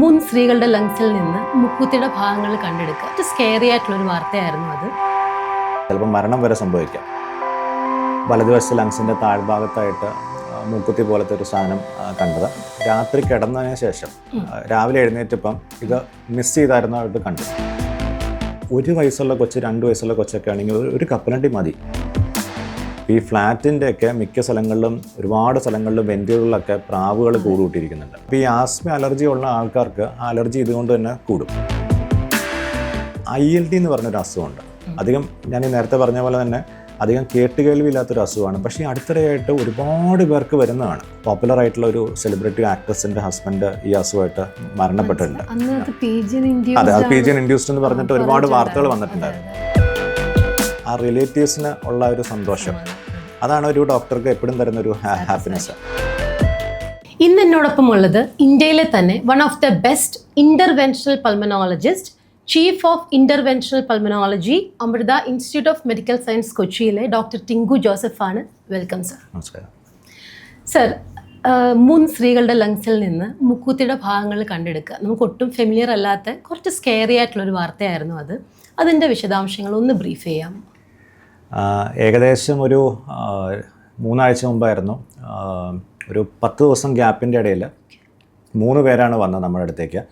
മൂന്ന് സ്ത്രീകളുടെ ലങ്സിൽ നിന്ന് മുക്കുത്തിയുടെ ഭാഗങ്ങൾ കണ്ടെടുക്കുക. ഒരു സ്കെയറി ആയിട്ടുള്ള ഒരു വാർത്തയായിരുന്നു അത്. ചിലപ്പോൾ മരണം വരെ സംഭവിക്കാം. വലതുവശത്തെ ലങ്സിന്റെ താഴ്ഭാഗത്തായിട്ട് മുക്കുത്തി പോലത്തെ ഒരു സാധനം കണ്ടത്. രാത്രി കിടന്നതിന് ശേഷം രാവിലെ എഴുന്നേറ്റപ്പം ഇത് മിസ് ചെയ്തായിരുന്നതായിട്ട് കണ്ടു ഒരു വയസ്സുള്ള കൊച്ച് രണ്ട് വയസ്സുള്ള കൊച്ചൊക്കെ ആണെങ്കിൽ ഒരു കപ്പലണ്ടി മതി. ഈ ഫ്ലാറ്റിന്റെയൊക്കെ മിക്ക സ്ഥലങ്ങളിലും ഒരുപാട് സ്ഥലങ്ങളിലും വെന്റുകളിലൊക്കെ പ്രാവുകൾ കൂടുകൂട്ടിയിരിക്കുന്നുണ്ട് അപ്പോൾ ഈ ആസ്മ അലർജി ഉള്ള ആൾക്കാർക്ക് ആ അലർജി ഇതുകൊണ്ട് തന്നെ കൂടും. ഐ എൽ ടി എന്ന് പറഞ്ഞൊരു അസുഖമുണ്ട്. അധികം ഞാൻ ഈ നേരത്തെ പറഞ്ഞ പോലെ തന്നെ അധികം കേട്ടുകേൾവില്ലാത്തൊരു അസുഖമാണ്. പക്ഷേ ഈ അടുത്തിടെയായിട്ട് ഒരുപാട് പേർക്ക് വരുന്നതാണ്. പോപ്പുലർ ആയിട്ടുള്ള ഒരു സെലിബ്രിറ്റി ആക്ട്രസിന്റെ ഹസ്ബൻഡ് ഈ അസുഖമായിട്ട് മരണപ്പെട്ടിട്ടുണ്ട്. അത് അതെ അത് പി ജി ഇൻഡ്യൂസ്ഡ് എന്ന് പറഞ്ഞിട്ട് ഒരുപാട് വാർത്തകൾ വന്നിട്ടുണ്ടായിരുന്നു. ആ റിലേറ്റീവ്സിന് ഉള്ള ഒരു സന്തോഷം. അതാണ് ഒരു ഡോക്ടർക്ക് എപ്പോഴും തരുന്ന ഒരു ഹാപ്പിനെസ് ഇന്ന് എന്നോടൊപ്പം ഉള്ളത് ഇന്ത്യയിലെ തന്നെ one of the best interventional pulmonologist chief of interventional pulmonology Amrita institute of medical science കൊച്ചിയിലെ ഡോക്ടർ ടിങ്കു ജോസഫ് ആണ് വെൽക്കം സർ നമസ്കാരം സർ മൂന്ന് സ്ത്രീകളുടെ ലങ്സിൽ നിന്ന് മുക്കൂത്തിയുടെ ഭാഗങ്ങൾ കണ്ടെടുക്കുക. നമുക്ക് ഒട്ടും ഫെമിലിയർ അല്ലാത്ത കുറച്ച് സ്കെയറി ആയിട്ടുള്ളൊരു വാർത്തയായിരുന്നു അത്. അതിന്റെ വിശദാംശങ്ങൾ ഒന്ന് ബ്രീഫ് ചെയ്യാം. ഏകദേശം ഒരു മൂന്നാഴ്ച മുമ്പായിരുന്നു. ഒരു പത്ത് ദിവസം ഗ്യാപ്പിന്റെ ഇടയിൽ മൂന്ന് പേരാണ് വന്നത് നമ്മുടെ അടുത്തേക്ക്.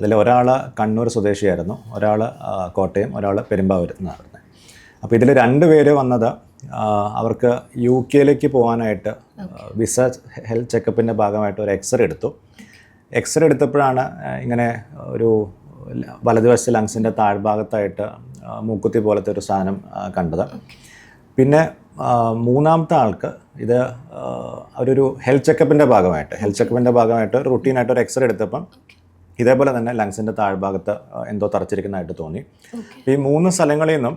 അതിൽ ഒരാൾ കണ്ണൂർ സ്വദേശിയായിരുന്നു ഒരാൾ കോട്ടയം ഒരാൾ പെരുമ്പാവൂർ എന്നാണ് അപ്പോൾ ഇതിൽ രണ്ട് പേര് വന്നത് അവർക്ക് യു കെയിലേക്ക് പോകാനായിട്ട് വിസ ഹെൽത്ത് ചെക്കപ്പിന്റെ ഭാഗമായിട്ട് ഒരു എക്സ്റേ എടുത്തു. എക്സ്റേ എടുത്തപ്പോഴാണ് ഇങ്ങനെ ഒരു വലതുവശത്തെ ലങ്സിന്റെ താഴ്ഭാഗത്തായിട്ട് മൂക്കുത്തി പോലത്തെ ഒരു സാധനം കണ്ടത്. പിന്നെ മൂന്നാമത്തെ ആൾക്ക് ഇത് അവരൊരു ഹെൽത്ത് ചെക്കപ്പിന്റെ ഭാഗമായിട്ട് ഹെൽത്ത് ചെക്കപ്പിന്റെ ഭാഗമായിട്ട് റുട്ടീനായിട്ട് ഒരു എക്സ്റേ എടുത്തപ്പം ഇതേപോലെ തന്നെ ലങ്സിന്റെ താഴ്ഭാഗത്ത് എന്തോ തറച്ചിരിക്കുന്നതായിട്ട് തോന്നി. ഈ മൂന്ന് സ്ഥലങ്ങളിൽ നിന്നും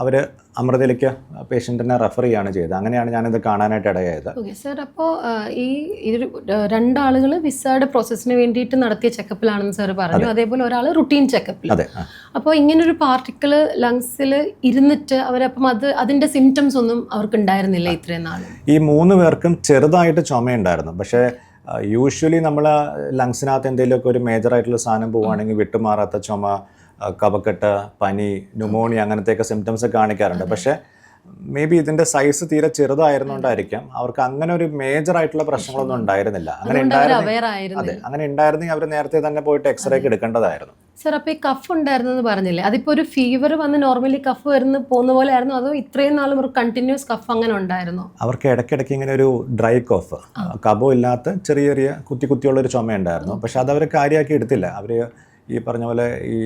അവർ അമൃതയിലേക്ക് പേഷ്യന്റിനെ റെഫർ ചെയ്യുകയാണ് ചെയ്തത്. അങ്ങനെയാണ് ഞാനിത് കാണാനായിട്ട് ഇടയായത്. Okay sir. അപ്പോൾ ഈ ഇതൊരു രണ്ടാളുകൾ വിസയുടെ പ്രോസസ്സിന് വേണ്ടിയിട്ട് നടത്തിയ ചെക്കപ്പിലാണെന്ന് സാർ പറഞ്ഞു. അതേപോലെ ഒരാൾ റുട്ടീൻ ചെക്കപ്പിൽ. അതെ. അപ്പോൾ ഇങ്ങനൊരു പാർട്ടിക്കിൾ ലങ്സിൽ ഇരുന്നിട്ട് അവരപ്പം അത് അതിന്റെ സിംറ്റംസ് ഒന്നും അവർക്ക് ഉണ്ടായിരുന്നില്ല ഇത്രയും നാൾ ഈ മൂന്ന് പേർക്കും ചെറുതായിട്ട് ചുമയുണ്ടായിരുന്നു. പക്ഷേ യൂഷ്വലി നമ്മൾ ലങ്സിനകത്ത് എന്തെങ്കിലുമൊക്കെ ഒരു മേജറായിട്ടുള്ള സാധനം പോവുകയാണെങ്കിൽ വിട്ടുമാറാത്ത ചുമ കഫക്കെട്ട് പനി ന്യൂമോണിയ അങ്ങനത്തെയൊക്കെ സിംറ്റംസ് കാണിക്കാറുണ്ട്. പക്ഷേ മേ ബി ഇതിന്റെ സൈസ് തീരെ ചെറുതായിരുന്നുകൊണ്ടായിരിക്കാം. അവർക്ക് അങ്ങനെ ഒരു മേജർ ആയിട്ടുള്ള പ്രശ്നങ്ങളൊന്നും ഉണ്ടായിരുന്നില്ല. അങ്ങനെ ഉണ്ടായിരുന്നു അതെ. അങ്ങനെ ഉണ്ടായിരുന്നെങ്കിൽ അവർ നേരത്തെ തന്നെ പോയിട്ട് എക്സ്റേ ഒക്കെ എടുക്കേണ്ടതായിരുന്നു. സർ അപ്പോൾ ഈ കഫ് ഉണ്ടായിരുന്നെന്ന് പറഞ്ഞില്ലേ? അതിപ്പോ ഒരു ഫീവർ വന്ന് നോർമലി കഫ് വരുന്ന പോകുന്ന പോലെ ആയിരുന്നു അതോ ഇത്രയും നാളും ഒരു കണ്ടിന്യൂസ് കഫ് അങ്ങനെ ഉണ്ടായിരുന്നു? അവർക്ക് ഇടയ്ക്കിടയ്ക്ക് ഇങ്ങനെ ഒരു ഡ്രൈ കഫ് കഫോ ഇല്ലാത്ത ചെറിയ ചെറിയ കുത്തി കുത്തിയുള്ള ഒരു ചുമ ഉണ്ടായിരുന്നു. പക്ഷെ അത് അവർ കാര്യമാക്കി എടുത്തില്ല. അവർ ഈ പറഞ്ഞ പോലെ ഈ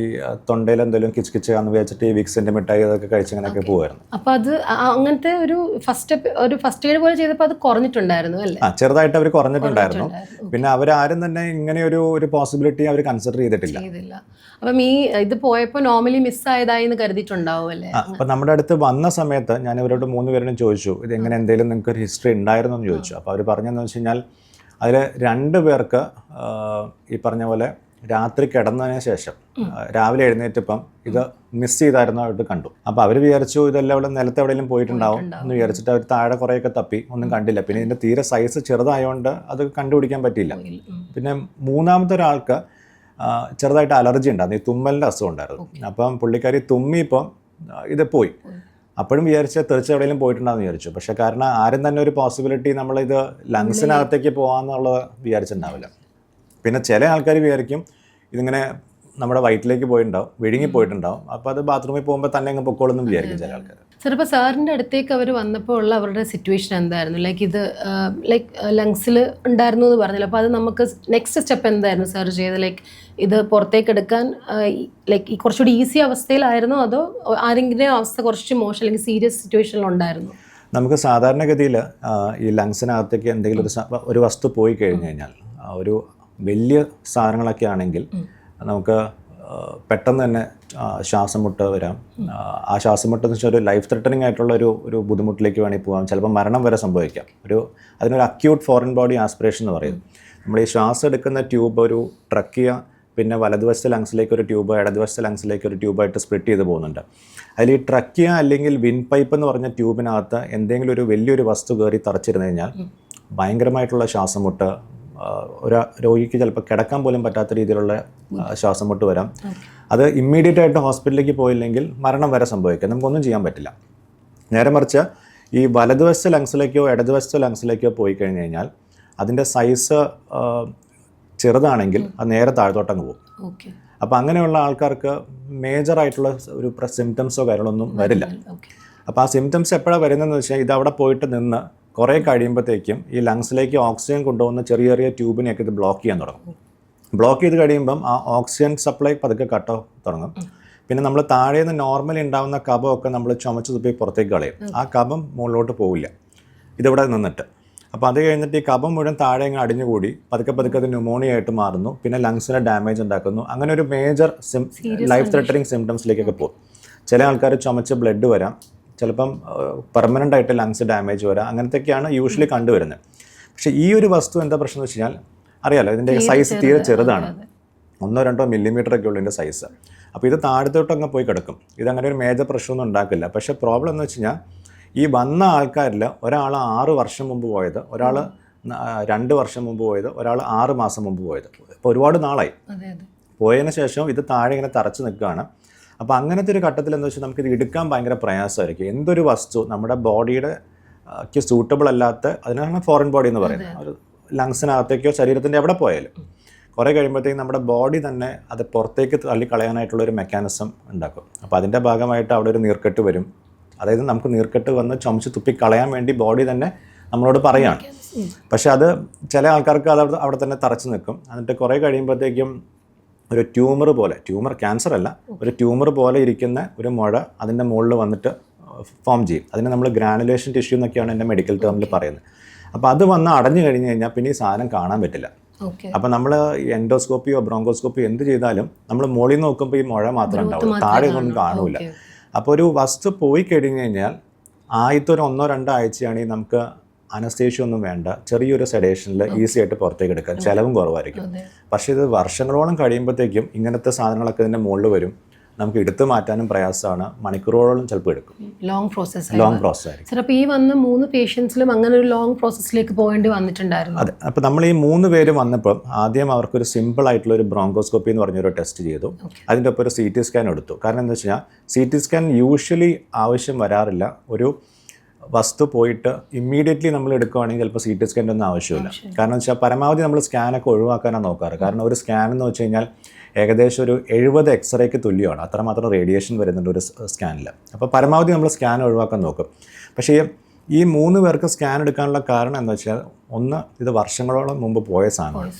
തൊണ്ടയിൽ എന്തെങ്കിലും കിച്ച് കിച്ച് എന്ന് വിചാരിച്ചിട്ട് ഈ വിക്സിന്റെ മിഠായി അതൊക്കെ കഴിച്ച് ഇങ്ങനെയൊക്കെ പോകുമായിരുന്നു അപ്പൊ അത് അങ്ങനത്തെ ഒരു ഫസ്റ്റ് ഒരു ഫസ്റ്റ് എയ്ഡ് പോലെ ചെയ്തപ്പോൾ അത് കുറഞ്ഞിട്ടുണ്ടായിരുന്നു അല്ലേ? ആ ചെറുതായിട്ട് അവർ കുറഞ്ഞിട്ടുണ്ടായിരുന്നു. പിന്നെ അവരാരും തന്നെ ഇങ്ങനെ ഒരു ഒരു പോസിബിലിറ്റി അവർ കൺസിഡർ ചെയ്തിട്ടില്ല. ചെയ്തില്ല. അപ്പം ഈ ഇത് പോയപ്പോൾ നോർമലി മിസ്സായതായി എന്ന് കരുതിയിട്ടുണ്ടാവും അല്ലേ? അപ്പം അപ്പൊ നമ്മുടെ അടുത്ത് വന്ന സമയത്ത് ഞാൻ ഇവരോട് മൂന്ന് പേരോടും ചോദിച്ചു ഇത് എങ്ങനെ എന്തെങ്കിലും നിങ്ങൾക്ക് ഒരു ഹിസ്റ്ററി ഉണ്ടായിരുന്നോ? എന്ന് ചോദിച്ചു. അപ്പോൾ അവർ പറഞ്ഞതെന്ന് വെച്ച് കഴിഞ്ഞാൽ അതിൽ രണ്ട് പേർക്ക് ഈ പറഞ്ഞ പോലെ രാത്രി കിടന്നതിന് ശേഷം രാവിലെ എഴുന്നേറ്റപ്പം ഇത് മിസ് ചെയ്തായിരുന്നതായിട്ട് കണ്ടു. അപ്പോൾ അവർ വിചാരിച്ചു ഇതെല്ലാം ഇവിടെ നിലത്ത് എവിടെയെങ്കിലും പോയിട്ടുണ്ടാവും എന്ന് വിചാരിച്ചിട്ട് അവർ താഴെ കുറേയൊക്കെ തപ്പി ഒന്നും കണ്ടില്ല. പിന്നെ ഇതിന്റെ തീരെ സൈസ് ചെറുതായതുകൊണ്ട് അത് കണ്ടുപിടിക്കാൻ പറ്റിയില്ല. പിന്നെ മൂന്നാമത്തെ ഒരാൾക്ക് ചെറുതായിട്ട് അലർജി ഉണ്ടായിരുന്നു. ഈ തുമ്മലിന്റെ അസുഖം ഉണ്ടായിരുന്നു. അപ്പം പുള്ളിക്കാരി തുമ്മി ഇപ്പം ഇത് പോയി. അപ്പോഴും വിചാരിച്ച തെറിച്ച് എവിടെയെങ്കിലും പോയിട്ടുണ്ടാവും വിചാരിച്ചു. പക്ഷെ കാരണം ആരും തന്നെ ഒരു പോസിബിലിറ്റി നമ്മളിത് ലങ്സിനകത്തേക്ക് പോകാമെന്നുള്ളത് വിചാരിച്ചിട്ടുണ്ടാവില്ല. പിന്നെ ചില ആൾക്കാർ വിചാരിക്കും ഇതിങ്ങനെ നമ്മുടെ വയറ്റിലേക്ക് പോയിട്ടുണ്ടാവും വിഴുങ്ങി പോയിട്ടുണ്ടാവും. അപ്പോൾ അത് ബാത്റൂമിൽ പോകുമ്പോൾ തന്നെ അങ്ങ് പൊക്കോളെന്ന് വിചാരിക്കും ചില ആൾക്കാർ സാർ ഇപ്പോൾ സാറിന്റെ അടുത്തേക്ക് അവർ വന്നപ്പോൾ ഉള്ള അവരുടെ സിറ്റുവേഷൻ എന്തായിരുന്നു? ലൈക്ക് ഇത് ലൈക്ക് ലങ്സിൽ ഉണ്ടായിരുന്നു എന്ന് പറഞ്ഞില്ല? അപ്പോൾ അത് നമുക്ക് നെക്സ്റ്റ് സ്റ്റെപ്പ് എന്തായിരുന്നു സാർ ചെയ്ത് ലൈക്ക് ഇത് പുറത്തേക്ക് എടുക്കാൻ ലൈക്ക് ഈ കുറച്ചുകൂടി ഈസി അവസ്ഥയിലായിരുന്നോ? അതോ ആരെങ്കിലും അവസ്ഥ കുറച്ച് മോശം അല്ലെങ്കിൽ സീരിയസ് സിറ്റുവേഷനിലുണ്ടായിരുന്നു നമുക്ക് സാധാരണഗതിയിൽ ഈ ലങ്സിനകത്തേക്ക് എന്തെങ്കിലും ഒരു ഒരു വസ്തു പോയി കഴിഞ്ഞു കഴിഞ്ഞാൽ ഒരു വലിയ സാധനങ്ങളൊക്കെ ആണെങ്കിൽ നമുക്ക് പെട്ടെന്ന് തന്നെ ശ്വാസം മുട്ട് വരാം. ആ, ശ്വാസം മുട്ട് എന്ന് വെച്ചാൽ ഒരു ലൈഫ് ത്രെട്ടനിങ് ആയിട്ടുള്ള ഒരു ഒരു ബുദ്ധിമുട്ടിലേക്ക് വേണമെങ്കിൽ പോകാം. ചിലപ്പോൾ മരണം വരെ സംഭവിക്കാം. ഒരു അതിനൊരു അക്യൂട്ട് ഫോറിൻ ബോഡി ആസ്പിറേഷൻ എന്ന് പറയും. നമ്മൾ ഈ ശ്വാസം എടുക്കുന്ന ട്യൂബ് ഒരു ട്രക്കിയ പിന്നെ വലതുവശത്തെ ലങ്സിലേക്ക് ഒരു ട്യൂബ് ഇടതുവശത്തെ ലങ്സിലേക്ക് ഒരു ട്യൂബായിട്ട് സ്പ്ലിറ്റ് ചെയ്ത് പോകുന്നുണ്ട്. അതിൽ ഈ ട്രക്കിയ അല്ലെങ്കിൽ വിൻ പൈപ്പ് എന്ന് പറഞ്ഞ ട്യൂബിനകത്ത് എന്തെങ്കിലും ഒരു വലിയൊരു വസ്തു കയറി തറച്ചിരുന്നു കഴിഞ്ഞാൽ ഭയങ്കരമായിട്ടുള്ള ശ്വാസം മുട്ട് ഒരു രോഗിക്ക് ചിലപ്പോൾ കിടക്കാൻ പോലും പറ്റാത്ത രീതിയിലുള്ള ശ്വാസം മുട്ട് വരാം. അത് ഇമ്മീഡിയറ്റ് ആയിട്ട് ഹോസ്പിറ്റലിലേക്ക് പോയില്ലെങ്കിൽ മരണം വരെ സംഭവിക്കാം. നമുക്കൊന്നും ചെയ്യാൻ പറ്റില്ല. നേരെ മറിച്ച് ഈ വലതുവശത്തെ ലങ്സിലേക്കോ ഇടതുവശത്തെ ലങ്സിലേക്കോ പോയി കഴിഞ്ഞ് കഴിഞ്ഞാൽ അതിന്റെ സൈസ് ചെറുതാണെങ്കിൽ അത് നേരെ താഴത്തോട്ടങ്ങ് പോകും. അപ്പോൾ അങ്ങനെയുള്ള ആൾക്കാർക്ക് മേജർ ആയിട്ടുള്ള ഒരു സിംറ്റംസോ കാര്യങ്ങളൊന്നും വരില്ല. അപ്പോൾ ആ സിംറ്റംസ് എപ്പോഴാണ് വരുന്നതെന്ന് വെച്ചാൽ ഇത് അവിടെ പോയിട്ട് നിന്ന് കുറേ കഴിയുമ്പോഴത്തേക്കും ഈ ലങ്സിലേക്ക് ഓക്സിജൻ കൊണ്ടുപോകുന്ന ചെറിയ ചെറിയ ട്യൂബിനെയൊക്കെ ഇത് ബ്ലോക്ക് ചെയ്യാൻ തുടങ്ങും. ബ്ലോക്ക് ചെയ്ത് കഴിയുമ്പം ആ ഓക്സിജൻ സപ്ലൈ പതുക്കെ കട്ട് ഓഫ് തുടങ്ങും. പിന്നെ നമ്മൾ താഴെ നിന്ന് നോർമലി ഉണ്ടാകുന്ന കഫമൊക്കെ നമ്മൾ ചുമച്ച് തുപ്പി പുറത്തേക്ക് കളയും. ആ കഫം മുകളിലോട്ട് പോവില്ല. ഇതിവിടെ നിന്നിട്ട്. അപ്പോൾ അത് കഴിഞ്ഞിട്ട് ഈ കഫം മുഴുവൻ താഴെ അങ്ങ് അടിഞ്ഞുകൂടി പതുക്കെ പതുക്കെ അത് ന്യൂമോണിയ ആയിട്ട് മാറുന്നു. പിന്നെ ലങ്സിന് ഡാമേജ് ഉണ്ടാക്കുന്നു. അങ്ങനെ ഒരു മേജർ സിം ലൈഫ് ത്രെറ്ററിങ് സിംറ്റംസിലേക്കൊക്കെ പോകും. ചില ആൾക്കാർ ചുമച്ച് ബ്ലഡ് വരാം. ചിലപ്പം പെർമനന്റ് ആയിട്ട് ലങ്സ് ഡാമേജ് വരാം അങ്ങനത്തെയൊക്കെയാണ് യൂഷ്വലി കണ്ടുവരുന്നത്. പക്ഷേ ഈ ഒരു വസ്തു എന്താ പ്രശ്നം എന്ന് വെച്ച് കഴിഞ്ഞാൽ അറിയാലോ ഇതിന്റെ സൈസ് തീരെ ചെറുതാണ്. ഒന്നോ രണ്ടോ മില്ലിമീറ്റർ ഒക്കെ ഉള്ളൂ ഇതിന്റെ സൈസ് അപ്പോൾ ഇത് താഴത്തോട്ട് അങ്ങ് പോയി കിടക്കും. ഇതങ്ങനെ ഒരു മേജർ പ്രശ്നമൊന്നും ഉണ്ടാക്കില്ല. പക്ഷേ പ്രോബ്ലം എന്ന് വെച്ച് കഴിഞ്ഞാൽ ഈ വന്ന ആൾക്കാരിൽ ഒരാൾ ആറ് വർഷം മുമ്പ് പോയത് ഒരാൾ രണ്ട് വർഷം മുമ്പ് പോയത് ഒരാൾ ആറ് മാസം മുമ്പ് പോയത്. ഇപ്പോൾ ഒരുപാട് നാളായി. പോയതിന് ശേഷം ഇത് താഴെ ഇങ്ങനെ തറച്ച് നിൽക്കുകയാണ്. അപ്പോൾ അങ്ങനത്തെ ഒരു ഘട്ടത്തിൽ എന്താ വെച്ചാൽ നമുക്കിത് എടുക്കാൻ ഭയങ്കര പ്രയാസമായിരിക്കും. എന്തൊരു വസ്തു നമ്മുടെ ബോഡിയുടെ ക്ക് സൂട്ടബിൾ അല്ലാത്ത അതിനാണ് ഫോറിൻ ബോഡി എന്ന് പറയുന്നത്. ഒരു ലങ്സിനകത്തേക്കോ ശരീരത്തിന്റെ എവിടെ പോയാലും. കുറേ കഴിയുമ്പോഴത്തേക്കും നമ്മുടെ ബോഡി തന്നെ അത് പുറത്തേക്ക് തള്ളി കളയാനായിട്ടുള്ള ഒരു മെക്കാനിസം ഉണ്ടാക്കും. അപ്പോൾ അതിന്റെ ഭാഗമായിട്ട് അവിടെ ഒരു നീർക്കെട്ട് വരും. അതായത് നമുക്ക് നീർക്കെട്ട് വന്ന് ചുമച്ച് തുപ്പി കളയാൻ വേണ്ടി ബോഡി തന്നെ നമ്മളോട് പറയാണ്. പക്ഷെ അത് ചില ആൾക്കാർക്ക് അത് അവിടെ തന്നെ തറച്ച് നിൽക്കും. എന്നിട്ട് കുറേ കഴിയുമ്പോഴത്തേക്കും ഒരു ട്യൂമർ പോലെ ട്യൂമർ ക്യാൻസർ അല്ല ഒരു ട്യൂമർ പോലെ ഇരിക്കുന്ന ഒരു മുഴ അതിന്റെ മുകളിൽ വന്നിട്ട് ഫോം ചെയ്യും. അതിനെ നമ്മൾ ഗ്രാനുലേഷൻ ടിഷ്യൂ എന്നൊക്കെയാണ് എന്റെ മെഡിക്കൽ ടേമിൽ പറയുന്നത്. അപ്പോൾ അത് വന്ന് അടഞ്ഞു കഴിഞ്ഞ് കഴിഞ്ഞാൽ പിന്നെ ഈ സാധനം കാണാൻ പറ്റില്ല. അപ്പം അപ്പോൾ നമ്മൾ എൻഡോസ്കോപ്പിയോ ബ്രോങ്കോസ്കോപ്പിയോ എന്ത് ചെയ്താലും നമ്മൾ മുകളിൽ നോക്കുമ്പോൾ ഈ മുഴ മാത്രമേ ഉണ്ടാവുള്ളൂ. താഴെ ഒന്നും കാണൂല. അപ്പോൾ ഒരു വസ്തു പോയി കഴിഞ്ഞ് കഴിഞ്ഞാൽ ആദ്യത്തെ ഒരു ഒന്നോ രണ്ടോ ആഴ്ചയാണെങ്കിൽ നമുക്ക് അനസ്തേഷ്യ ഒന്നും വേണ്ട. ചെറിയൊരു സെഡേഷനിൽ ഈസി ആയിട്ട് പുറത്തേക്ക് എടുക്കാം ചിലവും കുറവായിരിക്കും. പക്ഷെ ഇത് വർഷങ്ങളോളം കഴിയുമ്പോഴത്തേക്കും ഇങ്ങനത്തെ സാധനങ്ങളൊക്കെ ഇതിന്റെ മുകളിൽ വരും. നമുക്ക് എടുത്തു മാറ്റാനും പ്രയാസമാണ്. മണിക്കൂറുകളോളം ചിലപ്പോൾ എടുക്കും. ലോങ് പ്രോസസ് ലോങ് പ്രോസസ് ആയിരിക്കും. സാർ അപ്പോൾ ഈ വന്ന മൂന്ന് പേഷ്യൻസിലും അങ്ങനെ ഒരു ലോങ് പ്രോസസ്സിലേക്ക് പോകേണ്ടി വന്നിട്ടുണ്ടായിരുന്നു. അതെ. അപ്പോൾ നമ്മൾ ഈ മൂന്ന് പേര് വന്നപ്പോൾ ആദ്യം അവർക്കൊരു സിമ്പിൾ ആയിട്ടുള്ള ഒരു ബ്രോങ്കോസ്കോപ്പി എന്ന് പറഞ്ഞൊരു ടെസ്റ്റ് ചെയ്തു. അതിന്റെ ഒപ്പം ഒരു സി ടി സ്കാൻ എടുത്തു. കാരണം എന്താ വെച്ച് കഴിഞ്ഞാൽ സി ടി സ്കാൻ യൂഷ്വലി ആവശ്യം വരാറില്ല. ഒരു വസ്തു പോയിട്ട് ഇമ്മീഡിയറ്റ്ലി നമ്മൾ എടുക്കുകയാണെങ്കിൽ ചിലപ്പോൾ സി ടി സ്കാന്റെ ഒന്നും ആവശ്യമില്ല. കാരണം വെച്ചാൽ പരമാവധി നമ്മൾ സ്കാനൊക്കെ ഒഴിവാക്കാനാണ് നോക്കാറ്. കാരണം ഒരു സ്കാൻ എന്ന് വെച്ച് കഴിഞ്ഞാൽ ഏകദേശം ഒരു എഴുപത് എക്സ്റേക്ക് തുല്യമാണ്. അത്രമാത്രം റേഡിയേഷൻ വരുന്നുണ്ട് ഒരു സ്കാനിൽ അപ്പോൾ പരമാവധി നമ്മൾ സ്കാൻ ഒഴിവാക്കാൻ നോക്കും. പക്ഷേ ഈ- മൂന്ന് പേർക്ക് സ്കാൻ എടുക്കാനുള്ള കാരണം എന്താ വെച്ചാൽ ഒന്ന് ഇത് വർഷങ്ങളോളം മുമ്പ് പോയ സാധനമാണ്.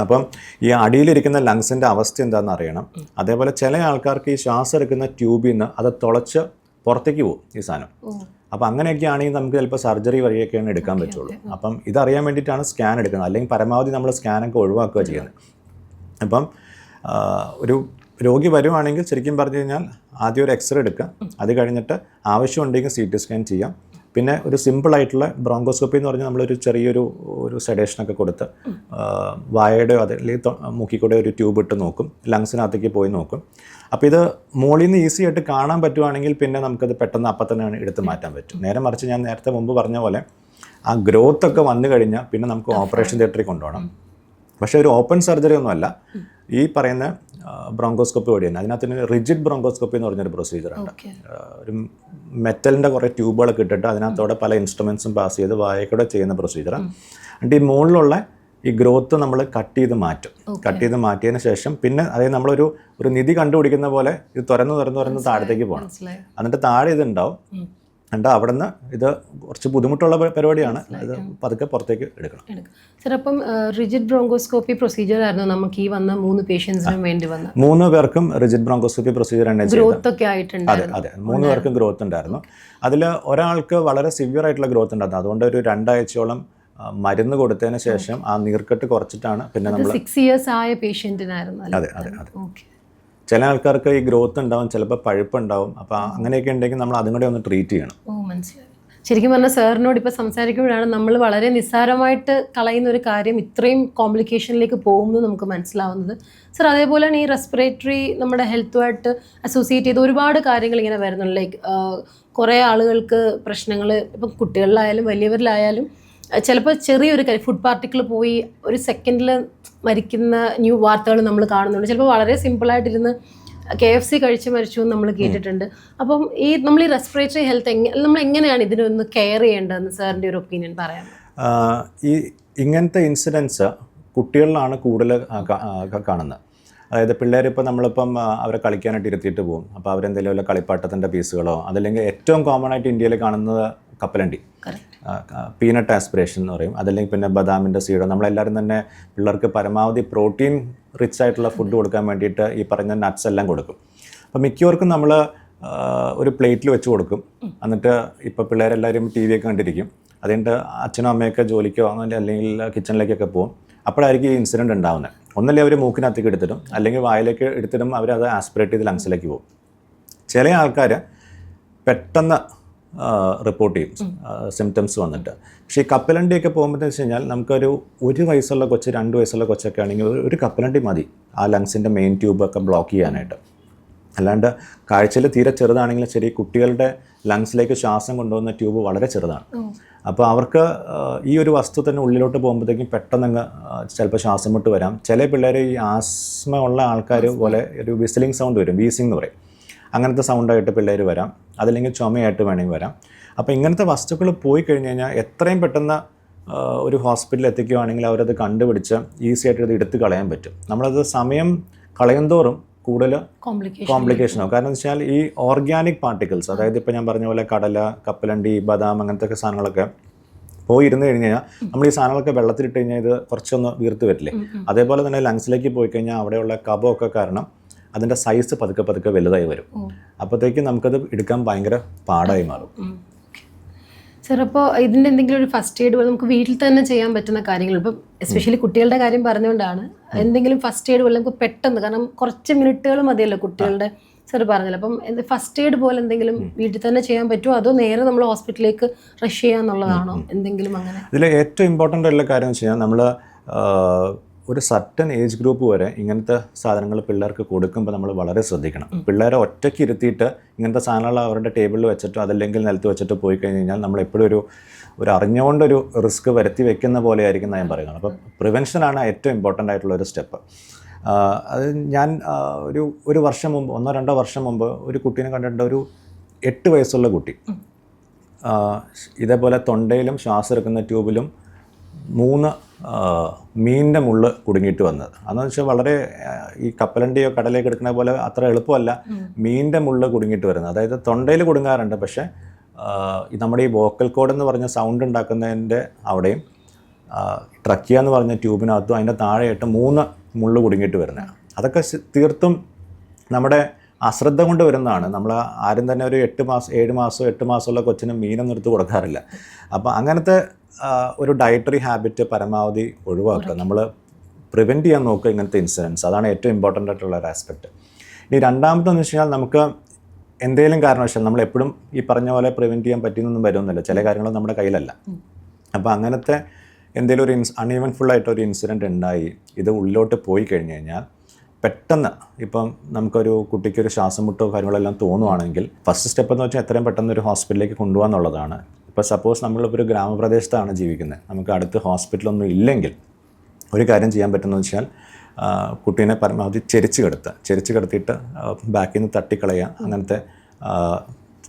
അപ്പം ഈ അടിയിലിരിക്കുന്ന ലങ്സിന്റെ അവസ്ഥ എന്താണെന്ന് അറിയണം. അതേപോലെ ചില ആൾക്കാർക്ക് ഈ ശ്വാസം എടുക്കുന്ന ട്യൂബിൽ നിന്ന് അത് തുളച്ച് പുറത്തേക്ക് പോകും ഈ സാധനം. ഓ അപ്പം അങ്ങനെയൊക്കെ ആണെങ്കിൽ നമുക്ക് ചിലപ്പോൾ സർജറി വഴിയൊക്കെയാണ് എടുക്കാൻ പറ്റുള്ളൂ. അപ്പം ഇതറിയാൻ വേണ്ടിയിട്ടാണ് സ്കാൻ എടുക്കുന്നത്. അല്ലെങ്കിൽ പരമാവധി നമ്മൾ സ്കാനൊക്കെ ഒഴിവാക്കുക ചെയ്യുന്നത്. അപ്പം ഒരു രോഗി വരുവാണെങ്കിൽ ശരിക്കും പറഞ്ഞു കഴിഞ്ഞാൽ ആദ്യം ഒരു എക്സ്റേ എടുക്കുക. അത് കഴിഞ്ഞിട്ട് ആവശ്യമുണ്ടെങ്കിൽ സി ടി സ്കാൻ ചെയ്യാം. പിന്നെ ഒരു സിമ്പിൾ ആയിട്ടുള്ള ബ്രോങ്കോസ്കോപ്പി എന്ന് പറഞ്ഞാൽ നമ്മളൊരു ചെറിയൊരു ഒരു സെഡേഷനൊക്കെ കൊടുത്ത് വായയുടെയോ അത് അല്ലെങ്കിൽ മൂക്കിക്കൂടെ ഒരു ട്യൂബ് ഇട്ട് നോക്കും ലങ്സിനകത്തേക്ക് പോയി നോക്കും. അപ്പോൾ ഇത് മുകളിൽ നിന്ന് ഈസി ആയിട്ട് കാണാൻ പറ്റുവാണെങ്കിൽ പിന്നെ നമുക്കത് പെട്ടെന്ന് അപ്പം തന്നെ എടുത്ത് മാറ്റാൻ പറ്റും. നേരെ മറിച്ച് ഞാൻ നേരത്തെ മുമ്പ് പറഞ്ഞ പോലെ ആ ഗ്രോത്ത് ഒക്കെ വന്നു കഴിഞ്ഞാൽ പിന്നെ നമുക്ക് ഓപ്പറേഷൻ തിയേറ്ററിൽ കൊണ്ടുപോകണം. പക്ഷേ ഒരു ഓപ്പൺ സർജറി ഒന്നുമല്ല ഈ പറയുന്ന ബ്രോങ്കോസ്കോപ്പി വഴി തന്നെ അതിനകത്ത് റിജിഡ് ബ്രോങ്കോസ്കോപ്പി എന്ന് പറഞ്ഞൊരു പ്രൊസീജിയറാണ് ഒരു മെറ്റലിന്റെ കുറേ ട്യൂബുകളൊക്കെ ഇട്ടിട്ട് അതിനകത്തോടെ പല ഇൻസ്ട്രുമെൻസും പാസ് ചെയ്ത് വായക്കൂടെ ചെയ്യുന്ന പ്രൊസീജിയറാണ് എന്നിട്ട് ഈ മുകളിലുള്ള ഈ ഗ്രോത്ത് നമ്മൾ കട്ട് ചെയ്ത് മാറ്റും. കട്ട് ചെയ്ത് മാറ്റിയതിന് ശേഷം പിന്നെ അതായത് നമ്മളൊരു ഒരു നിധി കണ്ടുപിടിക്കുന്ന പോലെ ഇത് തുറന്ന് തുറന്ന് തുറന്ന് താഴത്തേക്ക് പോകണം. എന്നിട്ട് താഴെ ഇത് ഉം. അവിടെ നിന്ന് ഇത് കുറച്ച് ബുദ്ധിമുട്ടുള്ള പരിപാടിയാണ്. ഇത് പതുക്കെ പുറത്തേക്ക് എടുക്കണം. സർ അപ്പം റിജിഡ് ബ്രോങ്കോസ്കോപ്പി പ്രൊസീജിയർ ആയിരുന്നു. നമുക്ക് ഈ വന്ന മൂന്ന് പേഷ്യൻസിനും വേണ്ടി വന്ന. മൂന്ന് പേർക്കും റിജിഡ് ബ്രോങ്കോസ്കോപ്പി പ്രൊസീജിയർ ആണ് ഗ്രോത്ത് ഒക്കെ ആയിട്ടുണ്ട് അതെ അതെ. മൂന്ന് പേർക്കും ഗ്രോത്ത് ഉണ്ടായിരുന്നു. അതിൽ ഒരാൾക്ക് വളരെ സിവിയർ ആയിട്ടുള്ള ഗ്രോത്ത് ഉണ്ടായിരുന്നു. അതുകൊണ്ട് ഒരു രണ്ടാഴ്ചയോളം മരുന്ന് കൊടുത്തതിന് ശേഷം ആ നീർക്കെട്ട് കുറച്ചിട്ടാണ് പിന്നെ നമ്മൾ സിക്സ് ഇയേഴ്സ് ആയ പേഷ്യന്റിനായിരുന്നു അതെ അതെ അതെ. ഓക്കെ. ചില ആൾക്കാർക്ക് ഈ ഗ്രോത്ത് ഉണ്ടാവും ചിലപ്പോൾ പഴുപ്പ് ഉണ്ടാവും. അപ്പോൾ അങ്ങനെയൊക്കെ ഉണ്ടെങ്കിൽ നമ്മൾ അതും കൂടെ ഒന്ന് ട്രീറ്റ് ചെയ്യണം. ഓ മനസ്സിലായി. ശരിക്കും പറഞ്ഞാൽ സാറിനോട് ഇപ്പോൾ സംസാരിക്കുമ്പോഴാണ് നമ്മൾ വളരെ നിസ്സാരമായിട്ട് കളയുന്ന ഒരു കാര്യം ഇത്രയും കോംപ്ലിക്കേഷനിലേക്ക് പോകുമെന്ന് നമുക്ക് മനസ്സിലാവുന്നത്. സർ അതേപോലെ തന്നെ ഈ റെസ്പിറേറ്ററി നമ്മുടെ ഹെൽത്തുമായിട്ട് അസോസിയേറ്റ് ചെയ്ത് ഒരുപാട് കാര്യങ്ങൾ ഇങ്ങനെ വരുന്നുണ്ട്. ലൈക്ക് കുറേ ആളുകൾക്ക് പ്രശ്നങ്ങൾ ഇപ്പം കുട്ടികളിലായാലും വലിയവരിലായാലും ചിലപ്പോൾ ചെറിയൊരു ഫുഡ് പാർട്ടിക്കിൾ പോയി ഒരു സെക്കൻഡിൽ മരിക്കുന്ന ന്യൂ വാർത്തകൾ നമ്മൾ കാണുന്നുണ്ട്. ചിലപ്പോൾ വളരെ സിമ്പിളായിട്ടിരുന്ന് കെ എഫ് സി കഴിച്ച് മരിച്ചു എന്ന് നമ്മൾ കേട്ടിട്ടുണ്ട്. അപ്പം ഈ നമ്മൾ ഈ റെസ്പിറേറ്ററി ഹെൽത്ത് എങ്ങനെ നമ്മൾ എങ്ങനെയാണ് ഇതിനൊന്ന് കെയർ ചെയ്യേണ്ടതെന്ന് സാറിന്റെ ഒരു ഒപ്പീനിയൻ പറയാം ഈ ഇങ്ങനത്തെ ഇൻസിഡൻസ് കുട്ടികളിലാണ് കൂടുതൽ കാണുന്നത്. അതായത് പിള്ളേരിപ്പോൾ നമ്മളിപ്പം ആ, അവരെ കളിക്കാനായിട്ട് ഇരുത്തിയിട്ട് പോകും. അപ്പോൾ അവരെന്തെങ്കിലും വല്ല കളിപ്പാട്ടത്തിന്റെ പീസുകളോ അതല്ലെങ്കിൽ ഏറ്റവും കോമൺ ആയിട്ട് ഇന്ത്യയിൽ കാണുന്നത് കപ്പലണ്ടി. പീനട്ട് ആസ്പിറേഷൻ എന്ന് പറയും. അതല്ലെങ്കിൽ പിന്നെ ബദാമിന്റെ സീഡോ നമ്മളെല്ലാവരും തന്നെ പിള്ളേർക്ക് പരമാവധി പ്രോട്ടീൻ റിച്ച് ആയിട്ടുള്ള ഫുഡ് കൊടുക്കാൻ വേണ്ടിയിട്ട് ഈ പറഞ്ഞ നട്ട്സ് എല്ലാം കൊടുക്കും. അപ്പോൾ മിക്കവർക്കും നമ്മൾ ഒരു പ്ലേറ്റിൽ വെച്ച് കൊടുക്കും. എന്നിട്ട് ഇപ്പോൾ പിള്ളേരെല്ലാവരും ടി വി ഒക്കെ കണ്ടിരിക്കും. അതുകൊണ്ട് അച്ഛനും അമ്മയൊക്കെ ജോലിക്കോ അല്ലെങ്കിൽ കിച്ചണിലേക്കൊക്കെ പോകും അപ്പോഴായിരിക്കും ഈ ഇൻസിഡന്റ് ഉണ്ടാവുന്നത് ഒന്നല്ലേ അവർ മൂക്കിനകത്തേക്ക് എടുത്തിടും. അല്ലെങ്കിൽ വായിലേക്ക് എടുത്തിടും. അവരത് ആസ്പിറേറ്റ് ചെയ്ത് ലങ്സിലേക്ക് പോകും. ചില ആൾക്കാർ പെട്ടെന്ന് റിപ്പോർട്ട് ചെയ്യും. സിംറ്റംസ് വന്നിട്ട്. പക്ഷേ ഈ കപ്പലണ്ടിയൊക്കെ പോകുമ്പോഴത്തെ വെച്ച് കഴിഞ്ഞാൽ നമുക്കൊരു ഒരു വയസ്സുള്ള കൊച്ച് രണ്ട് വയസ്സുള്ള കൊച്ചൊക്കെ ആണെങ്കിൽ ഒരു- കപ്പലണ്ടി മതി. ആ ലങ്സിന്റെ മെയിൻ ട്യൂബൊക്കെ ബ്ലോക്ക് ചെയ്യാനായിട്ട്. അല്ലാണ്ട് കാഴ്ചയിൽ തീരെ ചെറുതാണെങ്കിലും ശരി കുട്ടികളുടെ ലങ്സിലേക്ക് ശ്വാസം കൊണ്ടുപോകുന്ന ട്യൂബ് വളരെ ചെറുതാണ്. അപ്പോൾ അവർക്ക് ഈ ഒരു വസ്തു തന്നെ ഉള്ളിലോട്ട് പോകുമ്പോഴത്തേക്കും പെട്ടെന്ന് അങ്ങ് ചിലപ്പോൾ ശ്വാസം മുട്ട് വരാം. ചില പിള്ളേർ ഈ ആസ്മ ഉള്ള ആൾക്കാർ പോലെ ഒരു വിസിലിംഗ് സൗണ്ട് വരും വീസിംഗ് എന്ന് പറയും. അങ്ങനത്തെ സൗണ്ടായിട്ട് പിള്ളേർ വരാം. അതല്ലെങ്കിൽ ചുമയായിട്ട് വേണമെങ്കിൽ വരാം. അപ്പോൾ ഇങ്ങനത്തെ വസ്തുക്കൾ പോയി കഴിഞ്ഞ് കഴിഞ്ഞാൽ എത്രയും പെട്ടെന്ന് ഒരു ഹോസ്പിറ്റലിൽ എത്തിക്കുകയാണെങ്കിൽ അവരത് കണ്ടുപിടിച്ച് ഈസി ആയിട്ട് ഇത് എടുത്ത് കളയാൻ പറ്റും. നമ്മളത് സമയം കളയുന്തോറും കൂടുതൽ കോംപ്ലിക്കേഷൻ ആവും. കാരണം വെച്ചാൽ ഈ ഓർഗാനിക് പാർട്ടിക്കിൾസ് അതായത് ഇപ്പോൾ ഞാൻ പറഞ്ഞ പോലെ കടല കപ്പലണ്ടി ബദാം അങ്ങനത്തെ ഒക്കെ സാധനങ്ങളൊക്കെ പോയി ഇരുന്ന് കഴിഞ്ഞ് കഴിഞ്ഞാൽ നമ്മൾ ഈ സാധനങ്ങളൊക്കെ വെള്ളത്തിലിട്ട് കഴിഞ്ഞാൽ ഇത് കുറച്ചൊന്ന് വീർത്ത് വരില്ലേ? അതേപോലെ തന്നെ ലങ്സിലേക്ക് പോയി കഴിഞ്ഞാൽ അവിടെയുള്ള കബമൊക്കെ കാരണം അതിന്റെ സൈസ് പതുക്കെ പതുക്കെ വലുതായി വരും. അപ്പോഴത്തേക്കും നമുക്കത് എടുക്കാൻ ഭയങ്കര പാടായി മാറും. സാർ അപ്പോൾ ഇതിന്റെ എന്തെങ്കിലും ഒരു ഫസ്റ്റ് എയ്ഡ് പോലെ നമുക്ക് വീട്ടിൽ തന്നെ ചെയ്യാൻ പറ്റുന്ന കാര്യങ്ങൾ ഇപ്പം എസ്പെഷ്യലി കുട്ടികളുടെ കാര്യം പറഞ്ഞുകൊണ്ടാണ് എന്തെങ്കിലും ഫസ്റ്റ് എയ്ഡ് പോലെ നമുക്ക് പെട്ടെന്ന് കാരണം കുറച്ച് മിനിറ്റുകൾ മതിയല്ലോ കുട്ടികളുടെ സാർ പറഞ്ഞല്ലോ. അപ്പം എന്ത് ഫസ്റ്റ് എയ്ഡ് പോലെ എന്തെങ്കിലും വീട്ടിൽ തന്നെ ചെയ്യാൻ പറ്റുമോ? അതോ നേരെ നമ്മൾ ഹോസ്പിറ്റലിലേക്ക് റഷ് ചെയ്യാന്നുള്ളതാണോ എന്തെങ്കിലും അങ്ങനെ? ഇതിൽ ഏറ്റവും ഇമ്പോർട്ടന്റ് ആയിട്ടുള്ള കാര്യം എന്ന് വെച്ച് കഴിഞ്ഞാൽ നമ്മൾ ഒരു സർട്ടൻ ഏജ് ഗ്രൂപ്പ് വരെ ഇങ്ങനത്തെ സാധനങ്ങൾ പിള്ളേർക്ക് കൊടുക്കുമ്പോൾ നമ്മൾ വളരെ ശ്രദ്ധിക്കണം. പിള്ളേരെ ഒറ്റയ്ക്ക് ഇരുത്തിയിട്ട് ഇങ്ങനത്തെ സാധനങ്ങൾ അവരുടെ ടേബിളിൽ വെച്ചിട്ടോ അതല്ലെങ്കിൽ നിലത്ത് വെച്ചിട്ടോ പോയി കഴിഞ്ഞ് കഴിഞ്ഞാൽ നമ്മൾ എപ്പോഴും ഒരു ഒരു അറിഞ്ഞുകൊണ്ടൊരു റിസ്ക് വരുത്തി വെക്കുന്ന പോലെ ആയിരിക്കും ഞാൻ പറയുന്നത്. അപ്പോൾ പ്രിവെൻഷനാണ് ഏറ്റവും ഇമ്പോർട്ടന്റ് ആയിട്ടുള്ള ഒരു സ്റ്റെപ്പ്. അത് ഞാൻ ഒരു ഒരു വർഷം മുമ്പ് ഒന്നോ രണ്ടോ വർഷം മുമ്പ് ഒരു കുട്ടീനെ കണ്ടിട്ടുണ്ട്. ഒരു എട്ട് വയസ്സുള്ള കുട്ടി. ഇതേപോലെ തൊണ്ടയിലും ശ്വാസം എടുക്കുന്ന ട്യൂബിലും മൂന്ന് മീനിന്റെ മുള്ള് കുടുങ്ങിയിട്ട് വന്നത്. അതെന്ന് വെച്ചാൽ വളരെ ഈ കപ്പലണ്ടിയോ കടലേക്ക് എടുക്കുന്ന പോലെ അത്ര എളുപ്പമല്ല മീനിന്റെ മുള്ള് കുടുങ്ങിയിട്ട് വരുന്നത്. അതായത് തൊണ്ടയിൽ കുടുങ്ങാറുണ്ട്. പക്ഷേ നമ്മുടെ ഈ വോക്കൽ കോഡ് എന്ന് പറഞ്ഞ സൗണ്ട് ഉണ്ടാക്കുന്നതിന്റെ അവിടെയും ട്രക്കിയ എന്ന് പറഞ്ഞ ട്യൂബിനകത്തും അതിന്റെ താഴെയായിട്ട് മൂന്ന് മുള്ള് കുടുങ്ങിയിട്ട് വരുന്നത്. അതൊക്കെ തീർത്തും നമ്മുടെ അശ്രദ്ധ കൊണ്ട് വരുന്നതാണ്. നമ്മൾ ആരും തന്നെ ഒരു എട്ട് മാസം ഏഴ് മാസം എട്ട് മാസമുള്ള കൊച്ചിന് മീനൊന്നും എടുത്ത് കൊടുക്കാറില്ല. അപ്പോൾ അങ്ങനത്തെ ഒരു ഡയറ്ററി ഹാബിറ്റ് പരമാവധി ഒഴിവാക്കുക. നമ്മൾ പ്രിവെന്റ് ചെയ്യാൻ നോക്കുക ഇങ്ങനത്തെ ഇൻസിഡൻസ് അതാണ് ഏറ്റവും ഇമ്പോർട്ടന്റ് ആയിട്ടുള്ള ഒരു ആസ്പെക്റ്റ് ഇനി രണ്ടാമത്തെന്ന് വെച്ച് കഴിഞ്ഞാൽ നമുക്ക് എന്തെങ്കിലും കാരണവശാൽ നമ്മൾ എപ്പോഴും ഈ പറഞ്ഞ പോലെ പ്രിവെന്റ് ചെയ്യാൻ പറ്റുന്നൊന്നും വരുമെന്നില്ല ചില കാര്യങ്ങൾ നമ്മുടെ കയ്യിലല്ല. അപ്പോൾ അങ്ങനത്തെ എന്തെങ്കിലും ഒരു ഇൻസ് അൺഈവൻഫുൾ ആയിട്ട് ഒരു ഇൻസിഡന്റ് ഉണ്ടായി ഇത് ഉള്ളിലോട്ട് പോയി കഴിഞ്ഞ് കഴിഞ്ഞാൽ പെട്ടെന്ന് ഇപ്പം നമുക്കൊരു കുട്ടിക്ക് ഒരു ശ്വാസം മുട്ടോ കാര്യങ്ങളെല്ലാം തോന്നുവാണെങ്കിൽ ഫസ്റ്റ് സ്റ്റെപ്പ് എന്ന് വെച്ചാൽ എത്രയും പെട്ടെന്ന് ഒരു ഹോസ്പിറ്റലിലേക്ക് കൊണ്ടുപോകാന്നുള്ളതാണ്. ഇപ്പോൾ സപ്പോസ് നമ്മളിപ്പോൾ ഒരു ഗ്രാമപ്രദേശത്താണ് ജീവിക്കുന്നത് നമുക്ക് അടുത്ത് ഹോസ്പിറ്റലൊന്നും ഇല്ലെങ്കിൽ ഒരു കാര്യം ചെയ്യാൻ പറ്റുന്നത് വെച്ചാൽ കുട്ടീനെ പരമാവധി ചെരിച്ച് കിടത്തുക ചെരിച്ച് കിടത്തിയിട്ട് ബാക്കിൽ നിന്ന് തട്ടിക്കളയുക അങ്ങനത്തെ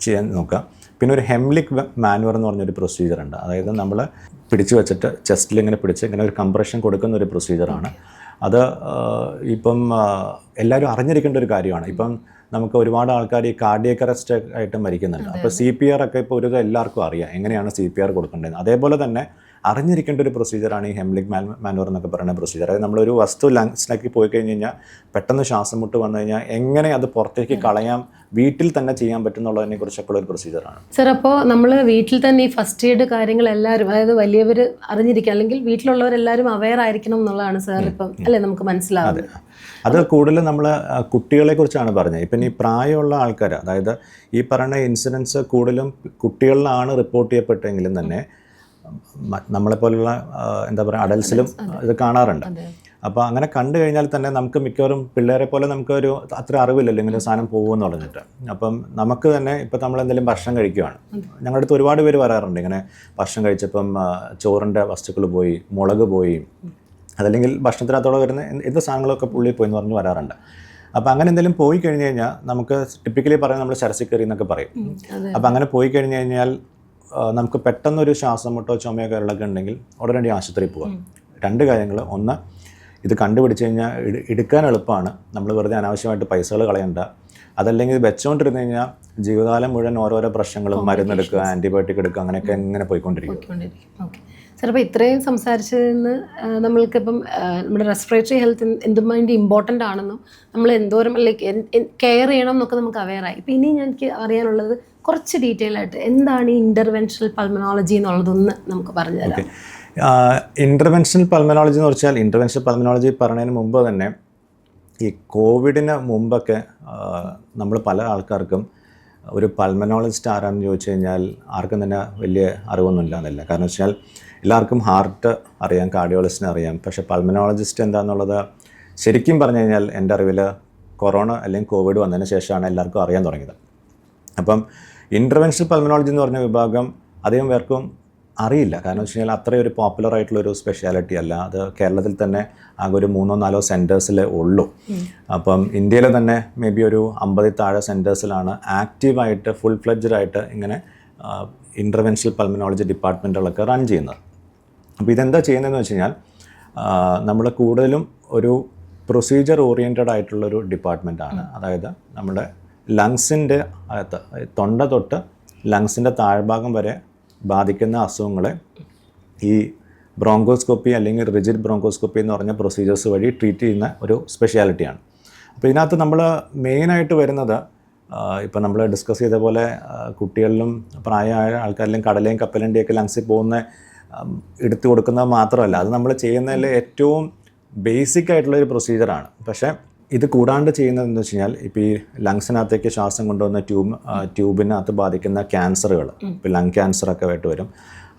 ചെയ്യാൻ നോക്കുക പിന്നെ ഒരു ഹെംലിക് മാനുവർ എന്ന് പറഞ്ഞൊരു പ്രൊസീജിയർ ഉണ്ട്. അതായത് നമ്മൾ പിടിച്ചു വെച്ചിട്ട് ചെസ്റ്റിൽ ഇങ്ങനെ പിടിച്ച് ഇങ്ങനെ ഒരു കംപ്രഷൻ കൊടുക്കുന്ന ഒരു പ്രൊസീജിയറാണ് അത് ഇപ്പം എല്ലാവരും അറിഞ്ഞിരിക്കേണ്ട ഒരു കാര്യമാണ്. ഇപ്പം നമുക്ക് ഒരുപാട് ആൾക്കാർ ഈ കാർഡിയക് അറസ്റ്റ് ആയിട്ട് മരിക്കുന്നുണ്ട്. അപ്പോൾ സി പി ആർ ഒക്കെ ഇപ്പോൾ ഒരു എല്ലാവർക്കും അറിയാം. എങ്ങനെയാണ് സി പി ആർ കൊടുക്കേണ്ടത്? അതേപോലെ തന്നെ അറിഞ്ഞിരിക്കേണ്ട ഒരു പ്രൊസീജിയറാണ് ഈ ഹെംലിക് മാൻ മാനുവർ എന്നൊക്കെ പറയുന്ന പ്രൊസീജിയർ അതായത് നമ്മളൊരു വസ്തു ലങ്സിലേക്ക് പോയി കഴിഞ്ഞ് കഴിഞ്ഞാൽ പെട്ടെന്ന് ശ്വാസം മുട്ട് വന്നു കഴിഞ്ഞാൽ എങ്ങനെ അത് പുറത്തേക്ക് കളയാം വീട്ടിൽ തന്നെ ചെയ്യാൻ പറ്റുന്നുള്ളതിനെ കുറിച്ചൊക്കെ ഒരു പ്രൊസീജിയറാണ് സർ അപ്പോൾ നമ്മൾ വീട്ടിൽ തന്നെ ഈ ഫസ്റ്റ് എയ്ഡ് കാര്യങ്ങൾ എല്ലാവരും അതായത് വലിയവർ അറിഞ്ഞിരിക്കുക അല്ലെങ്കിൽ വീട്ടിലുള്ളവരെല്ലാവരും അവെയർ ആയിരിക്കണം എന്നുള്ളതാണ് സർ ഇപ്പം അല്ലേ നമുക്ക് മനസ്സിലാവുന്നത്? അത്. കൂടുതൽ നമ്മൾ കുട്ടികളെ കുറിച്ചാണ് പറഞ്ഞത്. ഇപ്പം ഈ പ്രായമുള്ള ആൾക്കാർ അതായത് ഈ പറയുന്ന ഇൻസിഡൻസ് കൂടുതലും കുട്ടികളിലാണ് റിപ്പോർട്ട് ചെയ്യപ്പെട്ടെങ്കിലും തന്നെ നമ്മളെപ്പോലുള്ള എന്താ പറയുക അഡൽസിലും ഇത് കാണാറുണ്ട്. അപ്പോൾ അങ്ങനെ കണ്ടു കഴിഞ്ഞാൽ തന്നെ നമുക്ക് മിക്കവാറും പിള്ളേരെ പോലെ നമുക്ക് ഒരു അത്ര അറിവില്ലല്ലോ ഇങ്ങനെ സാധനം പോകുമെന്ന് പറഞ്ഞിട്ട് അപ്പം നമുക്ക് തന്നെ ഇപ്പം നമ്മൾ എന്തെങ്കിലും ഭക്ഷണം കഴിക്കുവാണ്. ഞങ്ങളുടെ അടുത്ത് ഒരുപാട് പേര് വരാറുണ്ട് ഇങ്ങനെ ഭക്ഷണം കഴിച്ചപ്പം ചോറിന്റെ ചോറിന്റെ വസ്തുക്കൾ പോയി മുളക് പോയി അതല്ലെങ്കിൽ ഭക്ഷണത്തിനകത്തോടെ വരുന്ന എന്ത് സാധനങ്ങളൊക്കെ പുള്ളി പോയി എന്ന് പറഞ്ഞ് വരാറുണ്ട്. അപ്പോൾ അങ്ങനെ എന്തെങ്കിലും പോയി കഴിഞ്ഞ് കഴിഞ്ഞാൽ നമുക്ക് ടിപ്പിക്കലി പറയാൻ നമ്മൾ ശരസിക്കറി എന്നൊക്കെ പറയും. അപ്പം അങ്ങനെ പോയി കഴിഞ്ഞ് കഴിഞ്ഞാൽ നമുക്ക് പെട്ടെന്നൊരു ശ്വാസം മുട്ടോ ചുമയോ കരളൊക്കെ ഉണ്ടെങ്കിൽ ഉടനടി ആശുപത്രിയിൽ പോകാം രണ്ട് കാര്യങ്ങൾ. ഒന്ന് ഇത് കണ്ടുപിടിച്ച് കഴിഞ്ഞാൽ എടുക്കാൻ എളുപ്പമാണ്. നമ്മൾ വെറുതെ അനാവശ്യമായിട്ട് പൈസകൾ കളയണ്ട. അതല്ലെങ്കിൽ വെച്ചുകൊണ്ടിരുന്ന് കഴിഞ്ഞാൽ ജീവിതകാലം മുഴുവൻ ഓരോരോ പ്രശ്നങ്ങളും മരുന്നെടുക്കുക ആന്റിബയോട്ടിക് എടുക്കുക അങ്ങനെയൊക്കെ എങ്ങനെ പോയിക്കൊണ്ടിരിക്കും. അപ്പോൾ ഇത്രയും ആ, നമ്മൾക്കിപ്പം നമ്മുടെ റെസ്പിറേറ്ററി ഹെൽത്ത് എന്തുമാതിരി ഇമ്പോർട്ടന്റ് ആണെന്നും നമ്മൾ എന്തോരം ലൈക്ക് കെയർ ചെയ്യണം എന്നൊക്കെ നമുക്ക് അവെയറായി ഇപ്പം ഇനി എനിക്ക് അറിയാനുള്ളത് കുറച്ച് ഡീറ്റെയിൽ ആയിട്ട് എന്താണ് ഈ ഇന്റർവെൻഷണൽ പൾമനോളജി എന്നുള്ളതൊന്ന് നമുക്ക് പറഞ്ഞു തരാം. ഇന്റർവെൻഷണൽ പൾമനോളജി എന്ന് വെച്ചാൽ ഇന്റർവെൻഷണൽ പൾമനോളജി പറഞ്ഞതിന് മുമ്പ് തന്നെ ഈ കോവിഡിന് മുമ്പൊക്കെ നമ്മൾ പല ആൾക്കാർക്കും ഒരു പൾമനോളജിസ്റ്റ് ആരാന്ന് ചോദിച്ചു കഴിഞ്ഞാൽ ആർക്കും തന്നെ വലിയ അറിവൊന്നും ഇല്ലാന്നില്ല കാരണം വെച്ചാൽ എല്ലാവർക്കും ഹാർട്ട് അറിയാം കാർഡിയോളജിസ്റ്റിനെ അറിയാം. പക്ഷേ പൾമനോളജിസ്റ്റ് എന്താണെന്നുള്ളത് ശരിക്കും പറഞ്ഞു കഴിഞ്ഞാൽ എന്റെ അറിവിൽ കൊറോണ അല്ലെങ്കിൽ കോവിഡ് വന്നതിന് ശേഷമാണ് എല്ലാവർക്കും അറിയാൻ തുടങ്ങിയത്. അപ്പം ഇന്റർവെൻഷണൽ പൾമനോളജി എന്ന് പറഞ്ഞ വിഭാഗം അധികം പേർക്കും അറിയില്ല. കാരണം വെച്ച് കഴിഞ്ഞാൽ അത്രയും ഒരു പോപ്പുലർ ആയിട്ടുള്ളൊരു സ്പെഷ്യാലിറ്റി അല്ല. അത് കേരളത്തിൽ തന്നെ ആകെ ഒരു മൂന്നോ നാലോ സെന്റേഴ്സിൽ ഉള്ളൂ. അപ്പം ഇന്ത്യയിലെ തന്നെ മേ ബി ഒരു അമ്പതിൽ താഴെ സെന്റേഴ്സിലാണ് ആക്റ്റീവായിട്ട് ഫുൾ ഫ്ലെഡ്ജഡ് ആയിട്ട് ഇങ്ങനെ ഇന്റർവെൻഷണൽ പൾമനോളജി ഡിപ്പാർട്ട്മെന്റുകളൊക്കെ റൺ ചെയ്യുന്നത്. അപ്പോൾ ഇതെന്താ ചെയ്യുന്നതെന്ന് വെച്ച് കഴിഞ്ഞാൽ നമ്മൾ കൂടുതലും ഒരു പ്രൊസീജിയർ ഓറിയന്റഡ് ആയിട്ടുള്ളൊരു ഡിപ്പാർട്ട്മെന്റാണ് അതായത് നമ്മുടെ ലങ്സിന്റെ അകത്ത് തൊണ്ട തൊട്ട് ലങ്സിന്റെ താഴ്ഭാഗം വരെ ബാധിക്കുന്ന അസുഖങ്ങളെ ഈ ബ്രോങ്കോസ്കോപ്പി അല്ലെങ്കിൽ റിജിഡ് ബ്രോങ്കോസ്കോപ്പി എന്ന് പറഞ്ഞ പ്രൊസീജിയേഴ്സ് വഴി ട്രീറ്റ് ചെയ്യുന്ന ഒരു സ്പെഷ്യാലിറ്റിയാണ് അപ്പോൾ ഇതിനകത്ത് നമ്മൾ മെയിനായിട്ട് വരുന്നത് ഇപ്പോൾ നമ്മൾ ഡിസ്കസ് ചെയ്ത പോലെ കുട്ടികളിലും പ്രായമായ ആൾക്കാരിലും കടലയും കപ്പലണ്ടിയൊക്കെ ലങ്സിൽ പോകുന്ന എടുത്തു കൊടുക്കുന്നത് മാത്രമല്ല അത് നമ്മൾ ചെയ്യുന്നതിൽ ഏറ്റവും ബേസിക് ആയിട്ടുള്ള ഒരു പ്രൊസീജിയറാണ് പക്ഷേ ഇത് കൂടാണ്ട് ചെയ്യുന്നത് എന്ന് വെച്ച് കഴിഞ്ഞാൽ ഇപ്പോൾ ഈ ലങ്സിനകത്തേക്ക് ശ്വാസം കൊണ്ടുവന്ന ട്യൂബ് ട്യൂബിനകത്ത് ബാധിക്കുന്ന ക്യാൻസറുകൾ ഇപ്പോൾ ലങ് ക്യാൻസറൊക്കെ ആയിട്ട് വരും.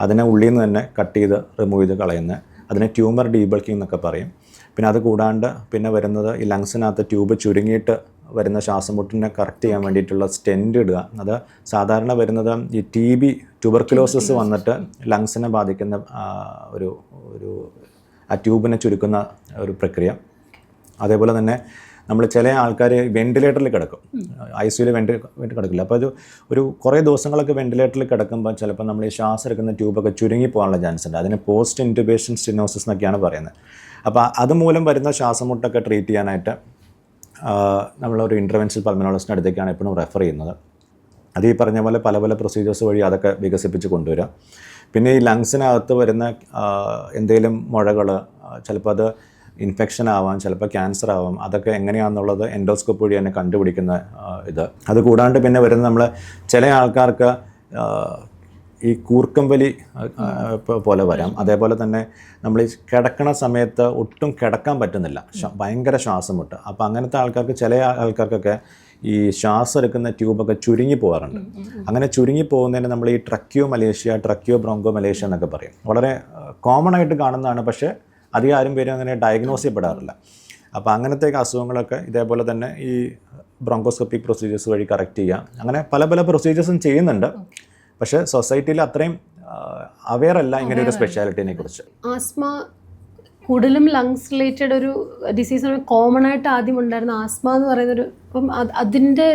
അതിനെ ഉള്ളിൽ നിന്ന് തന്നെ കട്ട് ചെയ്ത് റിമൂവ് ചെയ്ത് കളയുന്ന അതിനെ ട്യൂമർ ഡീബൾക്കിംഗ് എന്നൊക്കെ പറയും. പിന്നെ അത് കൂടാണ്ട് പിന്നെ വരുന്നത് ഈ ലങ്സിനകത്ത് ട്യൂബ് ചുരുങ്ങിയിട്ട് വരുന്ന ശ്വാസമുട്ടിനെ കറക്റ്റ് ചെയ്യാൻ വേണ്ടിയിട്ടുള്ള സ്റ്റെൻഡ് ഇടുക. അത് സാധാരണ വരുന്നത് ഈ ടി ബി ട്യൂബർക്കുലോസിസ് വന്നിട്ട് ലങ്സിനെ ബാധിക്കുന്ന ഒരു ഒരു ആ ട്യൂബിനെ ചുരുക്കുന്ന ഒരു പ്രക്രിയ. അതേപോലെ തന്നെ നമ്മൾ ചില ആൾക്കാർ വെന്റിലേറ്ററിൽ കിടക്കും. ഐ സിയിൽ വെന്റി കിടക്കില്ല. അപ്പോൾ അത് ഒരു കുറേ ദിവസങ്ങളൊക്കെ വെന്റിലേറ്ററിൽ കിടക്കുമ്പോൾ ചിലപ്പോൾ നമ്മൾ ഈ ശ്വാസം എടുക്കുന്ന ട്യൂബൊക്കെ ചുരുങ്ങി പോകാനുള്ള ചാൻസ് ഉണ്ട്. അതിന് പോസ്റ്റ് ഇന്റുബേഷൻ സ്റ്റിനോസിസ് എന്നൊക്കെയാണ് പറയുന്നത്. അപ്പോൾ അതുമൂലം വരുന്ന ശ്വാസമുട്ടൊക്കെ ട്രീറ്റ് ചെയ്യാനായിട്ട് നമ്മളൊരു ഇന്റർവെൻഷൽ പൾമനോളജിന്റെ അടുത്തേക്കാണ് എപ്പോഴും റെഫർ ചെയ്യുന്നത്. അത് ഈ പറഞ്ഞ പോലെ പല പല പ്രൊസീജിയേഴ്സ് വഴി അതൊക്കെ വികസിപ്പിച്ച് കൊണ്ടുവരിക പിന്നെ ഈ ലങ്സിനകത്ത് വരുന്ന എന്തെങ്കിലും മുഴകൾ ചിലപ്പോൾ അത് ഇൻഫെക്ഷൻ ആവാം ചിലപ്പോൾ ക്യാൻസർ ആവാം അതൊക്കെ എങ്ങനെയാണെന്നുള്ളത് എൻഡോസ്കോപ്പ് വഴി തന്നെ കണ്ടുപിടിക്കുന്ന ഇത്. അത് കൂടാണ്ട് പിന്നെ വരുന്ന നമ്മൾ ചില ആൾക്കാർക്ക് ഈ കൂർക്കമ്പലി പോലെ വരാം. അതേപോലെ തന്നെ നമ്മൾ ഈ കിടക്കണ സമയത്ത് ഒട്ടും കിടക്കാൻ പറ്റുന്നില്ല. ഭയങ്കര ശ്വാസം മുട്ട്. അപ്പോൾ അങ്ങനത്തെ ആൾക്കാർക്ക് ചില ആൾക്കാർക്കൊക്കെ ഈ ശ്വാസം എടുക്കുന്ന ട്യൂബൊക്കെ ചുരുങ്ങി പോകാറുണ്ട്. അങ്ങനെ ചുരുങ്ങി പോകുന്നതിന് നമ്മൾ ഈ tracheomalacia tracheobronchomalacia എന്നൊക്കെ പറയും. വളരെ കോമൺ ആയിട്ട് കാണുന്നതാണ്. പക്ഷേ അധികം ആരും പേരും അങ്ങനെ ഡയഗ്നോസ് ചെയ്യപ്പെടാറില്ല. അപ്പോൾ അങ്ങനത്തെ അസുഖങ്ങളൊക്കെ ഇതേപോലെ തന്നെ ഈ ബ്രോങ്കോസ്കോപ്പിക് പ്രൊസീജിയേഴ്സ് വഴി കറക്റ്റ് ചെയ്യുക അങ്ങനെ പല പല പ്രൊസീജിയേഴ്സും ചെയ്യുന്നുണ്ട്. പക്ഷേ സൊസൈറ്റിയിൽ അത്രയും അവെയർ അല്ല ഇങ്ങനെ ഒരു സ്പെഷ്യാലിറ്റിനെ കുറിച്ച് ആസ്മ കൂടുതലും ലങ്സ് റിലേറ്റഡ് ഒരു ഡിസീസ് കോമൺ ആയിട്ട് ആദ്യം ഉണ്ടായിരുന്ന ആസ്മ എന്ന് പറയുന്ന ഒരു അപ്പം അത് അതിന്റെ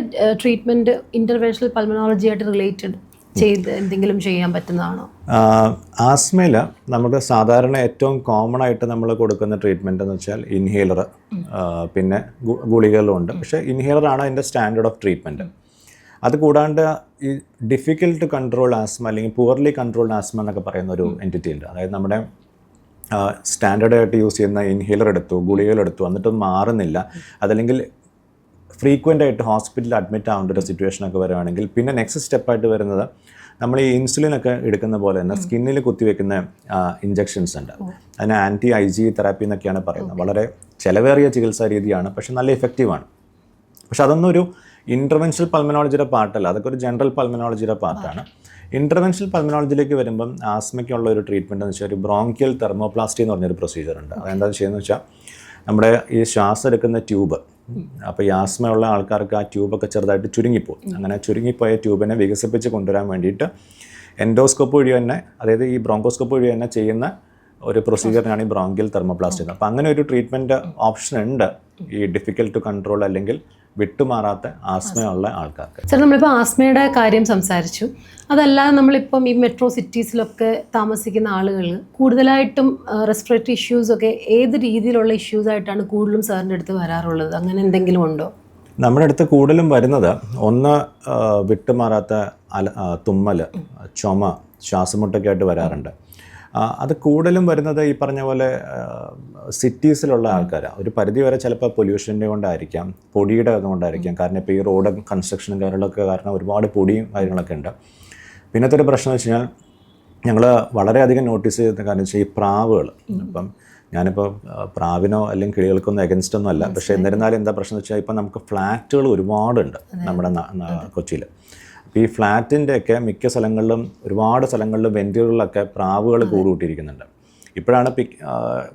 ട്രീറ്റ്മെന്റ് ഇന്റർവെൻഷണൽ പൾമനോളജി ആയിട്ട് റിലേറ്റഡ് ചെയ്ത് എന്തെങ്കിലും ചെയ്യാൻ പറ്റുന്നതാണോ? ആസ്മയിൽ നമുക്ക് സാധാരണ ഏറ്റവും കോമൺ ആയിട്ട് നമ്മൾ കൊടുക്കുന്ന ട്രീറ്റ്മെന്റ് എന്ന് വെച്ചാൽ ഇൻഹേലർ പിന്നെ ഗുളികകളും ഉണ്ട് പക്ഷേ ഇൻഹേലറാണ് അതിന്റെ സ്റ്റാൻഡേർഡ് ഓഫ് ട്രീറ്റ്മെന്റ് അത് കൂടാണ്ട് ഈ ഡിഫിക്കൽട്ട് കൺട്രോൾ ആസ്മ അല്ലെങ്കിൽ പുവർലി കൺട്രോൾഡ് ആസ്മ എന്നൊക്കെ പറയുന്ന ഒരു എന്റിറ്റി ഉണ്ട്. അതായത് നമ്മുടെ സ്റ്റാൻഡേർഡ് ആയിട്ട് യൂസ് ചെയ്യുന്ന ഇൻഹേലർ എടുത്തു ഗുളികകൾ എടുത്തു എന്നിട്ടും മാറുന്നില്ല. അതല്ലെങ്കിൽ ഫ്രീക്വന്റ് ആയിട്ട് ഹോസ്പിറ്റലിൽ അഡ്മിറ്റ് ആവേണ്ട ഒരു സിറ്റുവേഷൻ ഒക്കെ വരുവാണെങ്കിൽ പിന്നെ നെക്സ്റ്റ് സ്റ്റെപ്പായിട്ട് വരുന്നത് നമ്മൾ ഈ ഇൻസുലിൻ ഒക്കെ എടുക്കുന്ന പോലെ തന്നെ സ്കിന്നിൽ കുത്തിവെക്കുന്ന ഇഞ്ചെക്ഷൻസ് ഉണ്ട്. അതിന് ആന്റി ഐ ജി തെറാപ്പി എന്നൊക്കെയാണ് പറയുന്നത്. വളരെ ചിലവേറിയ ചികിത്സാ രീതിയാണ് പക്ഷെ നല്ല ഇഫക്റ്റീവാണ് പക്ഷെ അതൊന്നും ഒരു ഇന്റർവെൻഷണൽ പൾമനോളജിയുടെ പാർട്ടല്ല അതൊക്കെ ഒരു ജനറൽ പൾമനോളജിയുടെ പാർട്ടാണ് ഇന്റർവെൻഷൽ പൾമനോളജിയിലേക്ക് വരുമ്പം ആസ്മയ്ക്കുള്ള ഒരു ട്രീറ്റ്മെന്റ് എന്ന് വെച്ചാൽ ഒരു ബ്രോങ്കിയൽ തെർമോപ്ലാസ്റ്റി എന്ന് പറഞ്ഞൊരു പ്രൊസീജിയർ ഉണ്ട്. അതെന്താ ചെയ്യുന്നത് വെച്ചാൽ നമ്മുടെ ഈ ശ്വാസം എടുക്കുന്ന ട്യൂബ് അപ്പോൾ ഈ ആസ്മയുള്ള ആൾക്കാർക്ക് ആ ട്യൂബൊക്കെ ചെറുതായിട്ട് ചുരുങ്ങിപ്പോകും. അങ്ങനെ ചുരുങ്ങിപ്പോയ ട്യൂബിനെ വികസിപ്പിച്ച് കൊണ്ടുവരാൻ വേണ്ടിയിട്ട് എൻഡോസ്കോപ്പ് വഴി തന്നെ അതായത് ഈ ബ്രോങ്കോസ്കോപ്പ് വഴി തന്നെ ചെയ്യുന്ന ഒരു പ്രൊസീജിയറിനാണ് ഈ ബ്രോങ്കിയൽ തെർമോപ്ലാസ്റ്റി അപ്പോൾ അങ്ങനെ ഒരു ട്രീറ്റ്മെന്റ് ഓപ്ഷൻ ഉണ്ട്. ഈ ഡിഫിക്കൽട്ട് ടു കൺട്രോൾ അല്ലെങ്കിൽ വിട്ടുമാറാത്ത ആസ്മയുള്ള ആൾക്കാർക്ക്. സാർ നമ്മളിപ്പോൾ ആസ്മയുടെ കാര്യം സംസാരിച്ചു. അതല്ലാതെ നമ്മളിപ്പം ഈ മെട്രോ സിറ്റീസിലൊക്കെ താമസിക്കുന്ന ആളുകൾ കൂടുതലായിട്ടും റെസ്പിറേറ്ററി ഇഷ്യൂസ് ഒക്കെ ഏത് രീതിയിലുള്ള ഇഷ്യൂസ് ആയിട്ടാണ് കൂടുതലും സാറിന്റെ അടുത്ത് വരാറുള്ളത്? അങ്ങനെ എന്തെങ്കിലും ഉണ്ടോ? നമ്മുടെ അടുത്ത് കൂടുതലും വരുന്നത് ഒന്ന് വിട്ടുമാറാത്ത അല തുമ്മൽ ചുമ ശ്വാസമുട്ടൊക്കെ ആയിട്ട് വരാറുണ്ട്. അത് കൂടുതലും വരുന്നത് ഈ പറഞ്ഞ പോലെ സിറ്റീസിലുള്ള ആൾക്കാരാണ് ഒരു പരിധി വരെ ചിലപ്പോൾ പൊല്യൂഷന്റെ കൊണ്ടായിരിക്കാം പൊടിയുടെ കൊണ്ടായിരിക്കാം. കാരണം ഇപ്പോൾ ഈ റോഡ് കൺസ്ട്രക്ഷനും കാര്യങ്ങളൊക്കെ കാരണം ഒരുപാട് പൊടിയും കാര്യങ്ങളൊക്കെ ഉണ്ട്. പിന്നത്തെ ഒരു പ്രശ്നം വെച്ച് കഴിഞ്ഞാൽ ഞങ്ങൾ വളരെയധികം നോട്ടീസ് ചെയ്ത കാരണം വെച്ചാൽ ഈ പ്രാവുകൾ ഇപ്പം ഞാനിപ്പോൾ പ്രാവിനോ അല്ലെങ്കിൽ കിളികൾക്കൊന്നും എഗൻസ്റ്റ് ഒന്നും അല്ല. പക്ഷേ എന്നിരുന്നാലും എന്താ പ്രശ്നം എന്ന് വെച്ചാൽ ഇപ്പം നമുക്ക് ഫ്ലാറ്റുകൾ ഒരുപാടുണ്ട് നമ്മുടെ കൊച്ചിയിൽ ഈ ഫ്ലാറ്റിന്റെ ഒക്കെ മിക്ക സ്ഥലങ്ങളിലും ഒരുപാട് സ്ഥലങ്ങളിലും വെന്റുകളിലൊക്കെ പ്രാവുകൾ കൂടുകൂട്ടിയിരിക്കുന്നുണ്ട് ഇപ്പോഴാണ് പി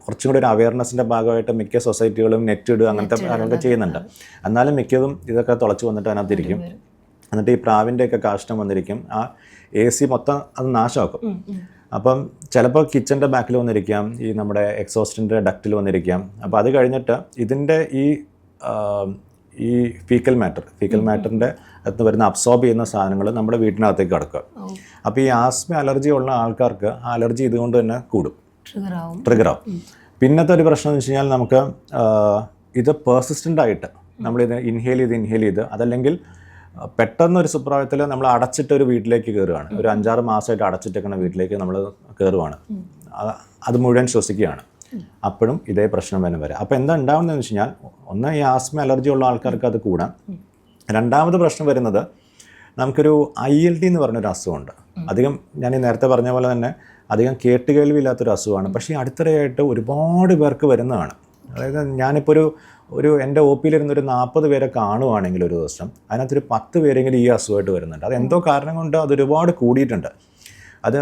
കുറച്ചും കൂടി ഒരു അവയർനെസ്സിന്റെ ഭാഗമായിട്ട് മിക്ക സൊസൈറ്റികളും നെറ്റ് ഇടുക അങ്ങനത്തെ കാര്യങ്ങളൊക്കെ ചെയ്യുന്നുണ്ട്. എന്നാലും മിക്കതും ഇതൊക്കെ തുളച്ച് വന്നിട്ട് അതിനകത്തിരിക്കും. എന്നിട്ട് ഈ പ്രാവിന്റെയൊക്കെ കാഷ്ടം വന്നിരിക്കും. ആ എ സി മൊത്തം അത് നാശമാക്കും. അപ്പം ചിലപ്പോൾ കിച്ചന്റെ ബാക്കിൽ വന്നിരിക്കാം ഈ നമ്മുടെ എക്സോസ്റ്റിന്റെ ഡക്റ്റിൽ വന്നിരിക്കാം. അപ്പോൾ അത് കഴിഞ്ഞിട്ട് ഇതിന്റെ ഈ ഈ ഫീക്കൽ മാറ്റർ ഫീക്കൽ മാറ്ററിന്റെ അകത്ത് വരുന്ന അബ്സോർബ് ചെയ്യുന്ന സാധനങ്ങൾ നമ്മുടെ വീട്ടിനകത്തേക്ക് കിടക്കുക. അപ്പോൾ ഈ ആസ്മ അലർജി ഉള്ള ആൾക്കാർക്ക് ആ അലർജി ഇതുകൊണ്ട് തന്നെ കൂടും. ട്രിഗർ ആവും. പിന്നത്തെ ഒരു പ്രശ്നം എന്ന് വെച്ച് കഴിഞ്ഞാൽ നമുക്ക് ഇത് പേഴ്സിസ്റ്റന്റ് ആയിട്ട് നമ്മളിത് ഇൻഹേൽ ചെയ്ത് ഇൻഹേൽ ചെയ്ത് അതല്ലെങ്കിൽ പെട്ടെന്ന് ഒരു സുപ്രഭാതത്തിൽ നമ്മൾ അടച്ചിട്ട് ഒരു വീട്ടിലേക്ക് കയറുകയാണ്. ഒരു അഞ്ചാറ് മാസമായിട്ട് അടച്ചിട്ടേക്കുന്ന വീട്ടിലേക്ക് നമ്മൾ കയറുവാണ്. അത് മുഴുവൻ ശ്വസിക്കുകയാണ്. അപ്പോഴും ഇതേ പ്രശ്നം തന്നെ വരാം. അപ്പോൾ എന്താ ഉണ്ടാവുന്നതെന്ന് വെച്ച് കഴിഞ്ഞാൽ ഒന്ന് ഈ ആസ്മ അലർജി ഉള്ള ആൾക്കാർക്ക് അത് കൂടാം. രണ്ടാമത് പ്രശ്നം വരുന്നത് നമുക്കൊരു ഐ എൽ ടി എന്ന് പറഞ്ഞൊരു അസുഖമുണ്ട്. അധികം ഞാൻ ഈ നേരത്തെ പറഞ്ഞ പോലെ തന്നെ അധികം കേട്ടുകേൾവില്ലാത്തൊരു അസുഖമാണ്. പക്ഷേ ഈ അടുത്തിടെയായിട്ട് ഒരുപാട് പേർക്ക് വരുന്നതാണ്. അതായത് ഞാനിപ്പോൾ ഒരു ഒരു എന്റെ ഒ പിയിലിരുന്ന് ഒരു നാൽപ്പത് പേരെ കാണുവാണെങ്കിൽ ഒരു ദിവസം അതിനകത്തൊരു പത്ത് പേരെങ്കിലും ഈ അസുഖമായിട്ട് വരുന്നുണ്ട്. അത് എന്തോ കാരണം കൊണ്ട് അത് ഒരുപാട് കൂടിയിട്ടുണ്ട്. അത്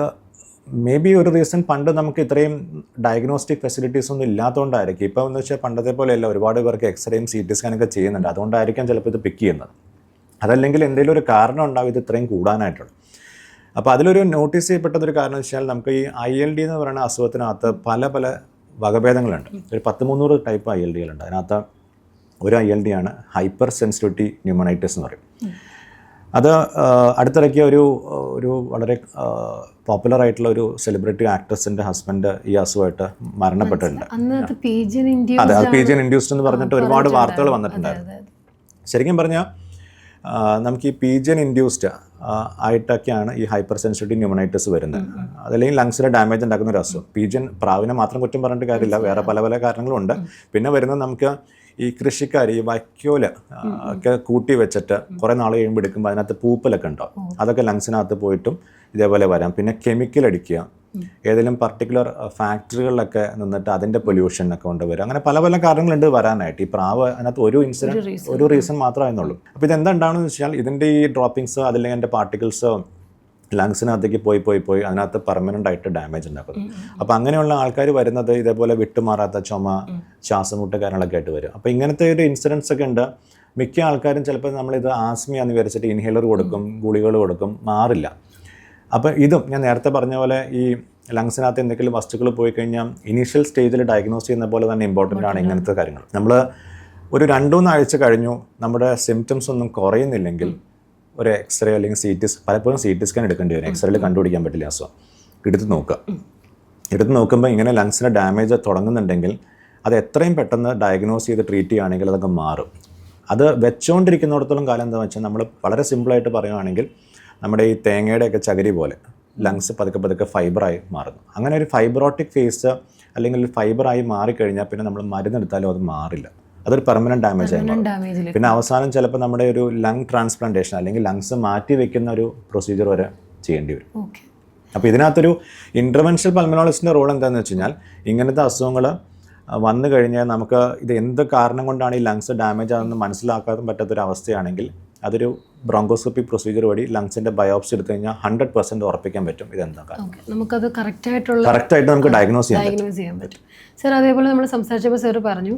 മേ ബി ഒരു റീസൺ പണ്ട് നമുക്ക് ഇത്രയും ഡയഗ്നോസ്റ്റിക് ഫെസിലിറ്റീസ് ഒന്നും ഇല്ലാത്തതുകൊണ്ടായിരിക്കും ഇപ്പോൾ എന്ന് വെച്ചാൽ പണ്ടത്തെ പോലെയല്ല ഒരുപാട് പേർക്ക് എക്സ്റേയും സി ടി സ്കാനൊക്കെ ചെയ്യുന്നുണ്ട്. അതുകൊണ്ടായിരിക്കാം ചിലപ്പോൾ ഇത് പിക്ക് ചെയ്യുന്നത്. അതല്ലെങ്കിൽ എന്തെങ്കിലും ഒരു കാരണം ഉണ്ടാവും ഇത് ഇത്രയും കൂടാനായിട്ടുള്ളത് അപ്പോൾ അതിലൊരു നോട്ടീസ് ചെയ്യപ്പെട്ടതൊരു കാരണം വെച്ചാൽ നമുക്ക് ഈ ഐ എൽ ഡി എന്ന് പറയുന്ന അസുഖത്തിനകത്ത് പല പല വകഭേദങ്ങളുണ്ട്. ഒരു പത്ത് മുന്നൂറ് ടൈപ്പ് ഐ എൽ ഡികളുണ്ട് അതിനകത്ത് ഒരു ഐ എൽ ഡി ആണ് ഹൈപ്പർ സെൻസിറ്റിവിറ്റി ന്യൂമണൈറ്റിസ് എന്ന് പറയും. അത് അടുത്തിറക്കിയ ഒരു ഒരു വളരെ പോപ്പുലർ ആയിട്ടുള്ള ഒരു സെലിബ്രിറ്റി ആക്ട്രസിന്റെ ഹസ്ബൻഡ് ഈ അസുഖമായിട്ട് മരണപ്പെട്ടിട്ടുണ്ട്. അത് അതെ അത് പി ജി ഇൻഡ്യൂസ്ഡ് എന്ന് പറഞ്ഞിട്ട് ഒരുപാട് വാർത്തകൾ വന്നിട്ടുണ്ടായിരുന്നു. ശരിക്കും പറഞ്ഞാൽ നമുക്ക് ഈ പി ജി ഇൻഡ്യൂസ്ഡ് ആയിട്ടൊക്കെയാണ് ഈ ഹൈപ്പർ സെൻസിറ്റീവ് ന്യൂമണൈറ്റിസ് വരുന്നത് അതല്ലെങ്കിൽ ലങ്സിലെ ഡാമേജ് ഉണ്ടാക്കുന്ന ഒരു അസുഖം. പി ജി പ്രാവിനെ മാത്രം കുറ്റം പറഞ്ഞിട്ട് കാര്യമില്ല. വേറെ പല പല കാരണങ്ങളുണ്ട്. പിന്നെ വരുന്നത് നമുക്ക് ഈ കൃഷിക്കാർ ഈ വൈക്കോൽ ഒക്കെ കൂട്ടി വെച്ചിട്ട് കുറേ നാൾ കഴിയുമ്പോൾ എടുക്കുമ്പോൾ അതിനകത്ത് പൂപ്പലൊക്കെ ഉണ്ടാവും അതൊക്കെ ലങ്സിനകത്ത് പോയിട്ടും ഇതേപോലെ വരാം. പിന്നെ കെമിക്കൽ അടിക്കുക. ഏതെങ്കിലും പർട്ടിക്കുലർ ഫാക്ടറികളിലൊക്കെ നിന്നിട്ട് അതിന്റെ പൊല്യൂഷൻ ഒക്കെ കൊണ്ടുവരും അങ്ങനെ പല പല കാരണങ്ങളുണ്ട് വരാനായിട്ട്. ഈ പ്രാവ് അതിനകത്ത് ഒരു ഇൻസിഡന്റ് ഒരു റീസൺ മാത്രമായിരുന്നുള്ളൂ അപ്പോൾ ഇത് എന്താണെന്ന് വെച്ചാൽ ഇതിന്റെ ഈ ഡ്രോപ്പിങ്സ് അതല്ലെങ്കിൽ എന്റെ പാർട്ടിക്കിൾസ് ലങ്സിനകത്തേക്ക് പോയി പോയി പോയി അതിനകത്ത് പെർമനന്റ് ആയിട്ട് ഡാമേജ് ഉണ്ടാക്കുന്നു. അപ്പോൾ അങ്ങനെയുള്ള ആൾക്കാർ വരുന്നത് ഇതേപോലെ വിട്ടുമാറാത്ത ചുമ ശ്വാസമുട്ട് കാര്യങ്ങളൊക്കെ ആയിട്ട് വരും. അപ്പോൾ ഇങ്ങനത്തെ ഒരു ഇൻസിഡൻസ് ഒക്കെ ഉണ്ട്. മിക്ക ആൾക്കാരും ചിലപ്പോൾ നമ്മളിത് ആസ്മിയാന്ന് വിചാരിച്ചിട്ട് ഇൻഹേലർ കൊടുക്കും ഗുളികൾ കൊടുക്കും മാറില്ല. അപ്പോൾ ഇതും ഞാൻ നേരത്തെ പറഞ്ഞ പോലെ ഈ ലങ്സിനകത്ത് എന്തെങ്കിലും വസ്തുക്കൾ പോയി കഴിഞ്ഞാൽ ഇനീഷ്യൽ സ്റ്റേജിൽ ഡയഗ്നോസ് ചെയ്യുന്ന പോലെ തന്നെ ഇമ്പോർട്ടന്റ് ആണ് ഇങ്ങനത്തെ കാര്യങ്ങൾ നമ്മൾ ഒരു രണ്ടു മൂന്ന് ആഴ്ച കഴിഞ്ഞു നമ്മുടെ സിംറ്റംസ് ഒന്നും കുറയുന്നില്ലെങ്കിൽ ഒരു എക്സ്റേ അല്ലെങ്കിൽ സി ടി പലപ്പോഴും സി ടി സ്കാൻ എടുക്കേണ്ടി വരും. എക്സ്റേയിൽ കണ്ടുപിടിക്കാൻ പറ്റില്ല അസുഖം. എടുത്ത് നോക്കുക. എടുത്ത് നോക്കുമ്പോൾ ഇങ്ങനെ ലങ്സിന് ഡാമേജ് തുടങ്ങുന്നുണ്ടെങ്കിൽ അത് എത്രയും പെട്ടെന്ന് ഡയഗ്നോസ് ചെയ്ത് ട്രീറ്റ് ചെയ്യുകയാണെങ്കിൽ അതൊക്കെ മാറും. അത് വെച്ചുകൊണ്ടിരിക്കുന്നിടത്തോളം കാലം എന്താണെന്ന് വെച്ചാൽ നമ്മൾ വളരെ സിമ്പിളായിട്ട് പറയുകയാണെങ്കിൽ നമ്മുടെ ഈ തേങ്ങയുടെയൊക്കെ ചകിരി പോലെ ലങ്സ് പതുക്കെ പതുക്കെ ഫൈബറായി മാറുന്നു. അങ്ങനെ ഒരു ഫൈബ്രോട്ടിക് ഫേസ് അല്ലെങ്കിൽ ഫൈബറായി മാറിക്കഴിഞ്ഞാൽ പിന്നെ നമ്മൾ മരുന്നെടുത്താലും അത് മാറില്ല. അതൊരു പെർമനന്റ് ഡാമേജ് ആയി പിന്നെ അവസാനം ചിലപ്പോൾ നമ്മുടെ ഒരു ലങ് ട്രാൻസ്പ്ലാന്റേഷൻ അല്ലെങ്കിൽ ലങ്സ് മാറ്റി വെക്കുന്ന ഒരു പ്രൊസീജിയർ വരെ ചെയ്യേണ്ടി വരും. അപ്പോൾ ഇതിനകത്തൊരു ഇന്റർവെൻഷൻ പൾമനോളജിസ്റ്റിന്റെ റോൾ എന്താണെന്ന് വെച്ച് കഴിഞ്ഞാൽ ഇങ്ങനത്തെ അസുഖങ്ങൾ വന്നു കഴിഞ്ഞാൽ നമുക്ക് ഇത് എന്ത് കാരണം കൊണ്ടാണ് ഈ ലങ്സ് ഡാമേജ് ആകുന്നത് മനസ്സിലാക്കാൻ പറ്റാത്തൊരു അവസ്ഥയാണെങ്കിൽ അതൊരു ബ്രോങ്കോസ്കോപ്പി പ്രൊസീജിയർ വഴി ലങ്സിന്റെ ബയോപ്സി എടുത്തു കഴിഞ്ഞാൽ ഹൺഡ്രഡ് പെർസെന്റ് ഉറപ്പിക്കാൻ പറ്റും. ഇതെന്താ നമുക്കത് കറക്റ്റ് ആയിട്ടുള്ള കറക്റ്റ് ആയിട്ട് നമുക്ക് ഡയഗ്നോസ് ചെയ്യാൻ പറ്റും. സർ അതേപോലെ നമ്മൾ സംസാരിച്ചപ്പോൾ സാർ പറഞ്ഞു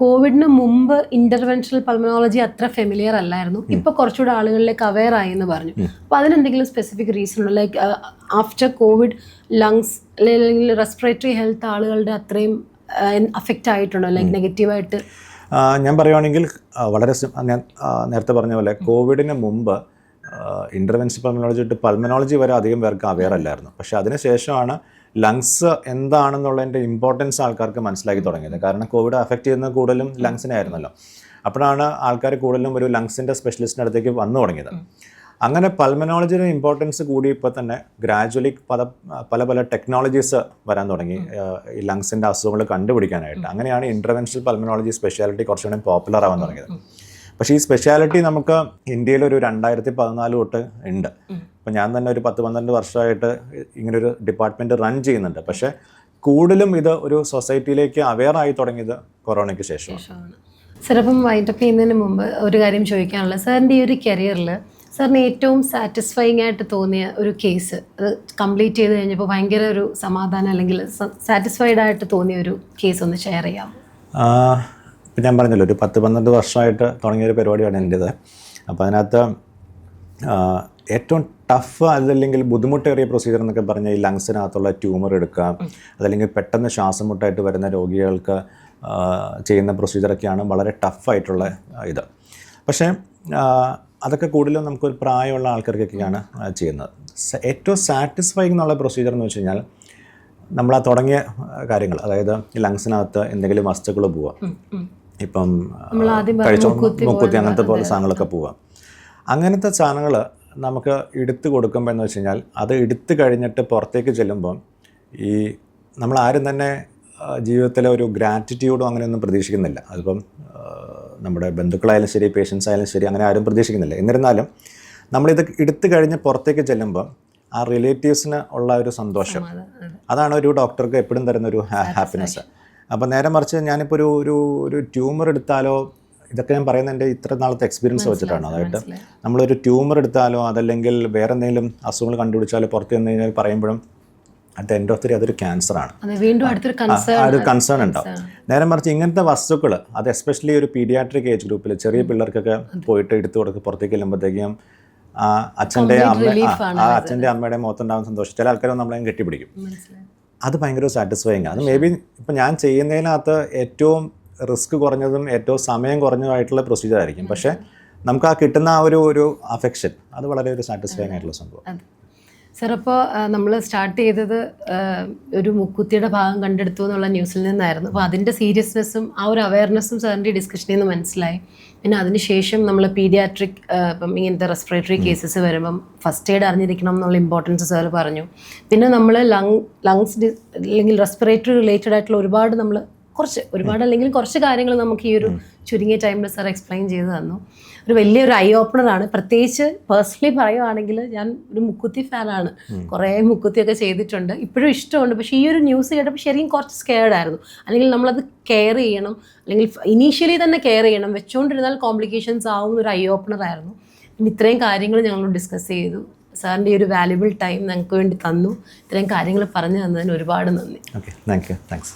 കോവിഡിന് മുമ്പ് ഇന്റർവെൻഷണൽ പൾമനോളജി അത്ര ഫെമിലിയർ അല്ലായിരുന്നു. ഇപ്പൊ കുറച്ചുകൂടെ ആളുകളിലേക്ക് അവെയർ ആയി എന്ന് പറഞ്ഞു. അപ്പോൾ അതിനെന്തെങ്കിലും സ്പെസിഫിക് റീസൺ ഉണ്ടോ? ലൈക്ക് ആഫ്റ്റർ കോവിഡ് ലങ്സ് അല്ലെങ്കിൽ റെസ്പിറേറ്ററി ഹെൽത്ത് ആളുകളുടെ അത്രയും അഫക്റ്റ് ആയിട്ടുണ്ടോ? ലൈക്ക് നെഗറ്റീവായിട്ട് ഞാൻ പറയുവാണെങ്കിൽ വളരെ ഞാൻ നേരത്തെ പറഞ്ഞ പോലെ കോവിഡിന് മുമ്പ് ഇന്റർവെൻഷൻ പൾമനോളജി തൊട്ട് പൾമനോളജി വരെ അധികം പേർക്ക് അവെയർ അല്ലായിരുന്നു. പക്ഷേ അതിനുശേഷമാണ് ലങ്സ് എന്താണെന്നുള്ളതിന്റെ ഇമ്പോർട്ടൻസ് ആൾക്കാർക്ക് മനസ്സിലാക്കി തുടങ്ങിയത്. കാരണം കോവിഡ് അഫക്റ്റ് ചെയ്യുന്ന കൂടുതലും ലങ്സിനെ ആയിരുന്നല്ലോ. അപ്പോഴാണ് ആൾക്കാർ കൂടുതലും ഒരു ലങ്സിന്റെ സ്പെഷ്യലിസ്റ്റിന്റെ അടുത്തേക്ക് വന്നു തുടങ്ങിയത്. അങ്ങനെ പൾമനോളജിയുടെ ഇമ്പോർട്ടൻസ് കൂടി ഇപ്പോൾ തന്നെ ഗ്രാജുവലി പല പല പല ടെക്നോളജീസ് വരാൻ തുടങ്ങി. ഈ ലങ്സിന്റെ അസുഖങ്ങൾ കണ്ടുപിടിക്കാനായിട്ട്. അങ്ങനെയാണ് ഇന്റർവെൻഷണൽ പൾമനോളജി സ്പെഷ്യാലിറ്റി കുറച്ചുകൂടി പോപ്പുലർ ആവാൻ തുടങ്ങിയത്. പക്ഷേ ഈ സ്പെഷ്യാലിറ്റി നമുക്ക് ഇന്ത്യയിൽ ഒരു രണ്ടായിരത്തി പതിനാല് തൊട്ട് ഉണ്ട്. ഇപ്പം ഞാൻ തന്നെ ഒരു പത്ത് പന്ത്രണ്ട് വർഷമായിട്ട് ഇങ്ങനൊരു ഡിപ്പാർട്ട്മെന്റ് റൺ ചെയ്യുന്നുണ്ട്. പക്ഷേ കൂടുതലും ഇത് ഒരു സൊസൈറ്റിയിലേക്ക് അവെയർ ആയി തുടങ്ങിയത് കൊറോണയ്ക്ക് ശേഷം ശേഷമാണ്. സാർ അപ്പം വൈൻഡപ്പ് ചെയ്യുന്നതിന് മുമ്പ് ഒരു കാര്യം ചോദിക്കാനുള്ളത്. സാറിന്റെ ഈ ഒരു കരിയറിൽ സാറിന് ഏറ്റവും സാറ്റിസ്ഫൈങ് ആയിട്ട് തോന്നിയ ഒരു കേസ് അത് കംപ്ലീറ്റ് ചെയ്ത് കഴിഞ്ഞപ്പോൾ ഭയങ്കര ഒരു സമാധാനം അല്ലെങ്കിൽ സാറ്റിസ്ഫൈഡ് ആയിട്ട് തോന്നിയ ഒരു കേസ് ഒന്ന് ഷെയർ ചെയ്യാം ഇപ്പം ഞാൻ പറഞ്ഞല്ലോ ഒരു പത്ത് പന്ത്രണ്ട് വർഷമായിട്ട് തുടങ്ങിയ ഒരു പരിപാടിയാണ് എന്റേത്. അപ്പോൾ അതിനകത്ത് ഏറ്റവും ടഫ് അതല്ലെങ്കിൽ ബുദ്ധിമുട്ടേറിയ പ്രൊസീജിയർ എന്നൊക്കെ പറഞ്ഞാൽ ഈ ലങ്സിനകത്തുള്ള ട്യൂമർ എടുക്കുക അതല്ലെങ്കിൽ പെട്ടെന്ന് ശ്വാസം മുട്ടായിട്ട് വരുന്ന രോഗികൾക്ക് ചെയ്യുന്ന പ്രൊസീജിയറൊക്കെയാണ് വളരെ ടഫായിട്ടുള്ള ഇത്. പക്ഷേ അതൊക്കെ കൂടുതലും നമുക്കൊരു പ്രായമുള്ള ആൾക്കാർക്കൊക്കെയാണ് ചെയ്യുന്നത്. ഏറ്റവും സാറ്റിസ്ഫൈങ് എന്നുള്ള പ്രൊസീജിയർ എന്ന് വെച്ച് കഴിഞ്ഞാൽ നമ്മൾ ആ തുടങ്ങിയ കാര്യങ്ങൾ അതായത് ലങ്സിനകത്ത് എന്തെങ്കിലും വസ്തുക്കൾ പോവുക. ഇപ്പം കഴിച്ചോ മുക്കുത്തി അങ്ങനത്തെ പോലെ സാധനങ്ങളൊക്കെ പോവാം അങ്ങനത്തെ സാധനങ്ങൾ നമുക്ക് എടുത്തു കൊടുക്കുമ്പോൾ എന്ന് വെച്ച് കഴിഞ്ഞാൽ അത് എടുത്തു കഴിഞ്ഞിട്ട് പുറത്തേക്ക് ചെല്ലുമ്പം ഈ നമ്മൾ ആരും തന്നെ ജീവിതത്തിലെ ഒരു ഗ്രാറ്റിറ്റ്യൂഡോ അങ്ങനെയൊന്നും പ്രതീക്ഷിക്കുന്നില്ല. അതിപ്പം നമ്മുടെ ബന്ധുക്കളായാലും ശരി പേഷ്യൻസ് ആയാലും ശരി അങ്ങനെ ആരും പ്രതീക്ഷിക്കുന്നില്ല. എന്നിരുന്നാലും നമ്മളിത് എടുത്തു കഴിഞ്ഞ് പുറത്തേക്ക് ചെല്ലുമ്പോൾ ആ റിലേറ്റീവ്സിന് ഉള്ള ഒരു സന്തോഷം. അതെ, അതെ. അതാണ് ഒരു ഡോക്ടർക്ക് എപ്പോഴും തരുന്ന ഒരു ഹാപ്പിനെസ് അപ്പോൾ നേരെ മറിച്ച് ഞാനിപ്പോൾ ഒരു ഒരു ഒരു ട്യൂമർ എടുത്താലോ ഇതൊക്കെ ഞാൻ പറയുന്നത് എന്റെ ഇത്ര നാളത്തെ എക്സ്പീരിയൻസ് വെച്ചിട്ടാണ്. അതായത്. നമ്മളൊരു ട്യൂമർ എടുത്താലോ അതല്ലെങ്കിൽ വേറെ എന്തെങ്കിലും അസുഖങ്ങൾ കണ്ടുപിടിച്ചാലോ പുറത്ത് നിന്ന് കഴിഞ്ഞാൽ പറയുമ്പോഴും അറ്റ് എൻഡ് ഓഫ് ദി അതൊരു ക്യാൻസറാണ് ഒരു കൺസേൺ ഉണ്ടാവും. നേരെ മറിച്ച് ഇങ്ങനത്തെ വസ്തുക്കൾ അത് എസ്പെഷ്യലി ഒരു പീഡിയാട്രിക് ഏജ് ഗ്രൂപ്പിൽ ചെറിയ പിള്ളേർക്കൊക്കെ പോയിട്ട് എടുത്തു കൊടുക്കുക പുറത്തേക്ക് ചെല്ലുമ്പോഴത്തേക്കും ആ അച്ഛന്റെ അമ്മ ആ, അച്ഛന്റെ അമ്മയുടെ മുഖത്തുണ്ടാകുന്ന സന്തോഷം. ചില ആൾക്കാർ നമ്മളെ കെട്ടിപ്പിടിക്കും. അത് ഭയങ്കര സാറ്റിസ്ഫൈങ് ആണ്. അത് മേ ബി ഇപ്പം ഞാൻ ചെയ്യുന്നതിനകത്ത് ഏറ്റവും റിസ്ക് കുറഞ്ഞതും ഏറ്റവും സമയം കുറഞ്ഞതുമായിട്ടുള്ള പ്രൊസീജിയർ ആയിരിക്കും. പക്ഷേ നമുക്ക് ആ കിട്ടുന്ന ആ ഒരു ഒരു അഫെക്ഷൻ അത് വളരെ ഒരു സാറ്റിസ്ഫൈങ് ആയിട്ടുള്ള സംഭവം. സാർ അപ്പോൾ നമ്മൾ സ്റ്റാർട്ട് ചെയ്തത് ഒരു മുക്കുത്തിയുടെ ഭാഗം കണ്ടെടുത്തു എന്നുള്ള ന്യൂസിൽ നിന്നായിരുന്നു. അപ്പോൾ അതിന്റെ സീരിയസ്നെസ്സും ആ ഒരു അവയർനെസ്സും സാറിന്റെ ഡിസ്കഷനിൽ നിന്ന് മനസ്സിലായി. പിന്നെ അതിനുശേഷം നമ്മൾ പീഡിയാട്രിക് ഇപ്പം ഇങ്ങനത്തെ റെസ്പിറേറ്ററി കേസസ് വരുമ്പം ഫസ്റ്റ് എയ്ഡ് അറിഞ്ഞിരിക്കണം എന്നുള്ള ഇമ്പോർട്ടൻസ് സാർ പറഞ്ഞു. പിന്നെ നമ്മൾ ലങ് ലങ്സ് ഡി അല്ലെങ്കിൽ റെസ്പിറേറ്ററി റിലേറ്റഡ് ആയിട്ടുള്ള ഒരുപാട് നമ്മൾ കുറച്ച് ഒരുപാട് അല്ലെങ്കിൽ കുറച്ച് കാര്യങ്ങൾ നമുക്ക് ഈ ഒരു ചുരുങ്ങിയ ടൈമിൽ സാർ എക്സ്പ്ലെയിൻ ചെയ്ത് തന്നു. ഒരു വലിയൊരു ഐ ഓപ്പണറാണ് പ്രത്യേകിച്ച് പേഴ്സണലി പറയുവാണെങ്കിൽ ഞാൻ ഒരു മുക്കുത്തി ഫാനാണ് കുറേ മുക്കുത്തിയൊക്കെ ചെയ്തിട്ടുണ്ട്. ഇപ്പോഴും ഇഷ്ടമുണ്ട്. പക്ഷേ ഈ ഒരു ന്യൂസ് കേട്ടപ്പോൾ ശരിക്കും കുറച്ച് സ്കെയർഡ് ആയിരുന്നു. അല്ലെങ്കിൽ നമ്മളത് കെയർ ചെയ്യണം. അല്ലെങ്കിൽ ഇനീഷ്യലി തന്നെ കെയർ ചെയ്യണം. വെച്ചുകൊണ്ടിരുന്നാൽ കോംപ്ലിക്കേഷൻസ് ആവുന്ന ഒരു ഐ ഓപ്പണർ ആയിരുന്നു. പിന്നെ ഇത്രയും കാര്യങ്ങൾ ഞങ്ങൾ ഡിസ്കസ് ചെയ്തു. സാറിന്റെ ഈ ഒരു വാല്യുബിൾ ടൈം ഞങ്ങൾക്ക് വേണ്ടി തന്നു. ഇത്രയും കാര്യങ്ങൾ പറഞ്ഞു തന്നതിന് ഒരുപാട് നന്ദി. Okay thank you thanks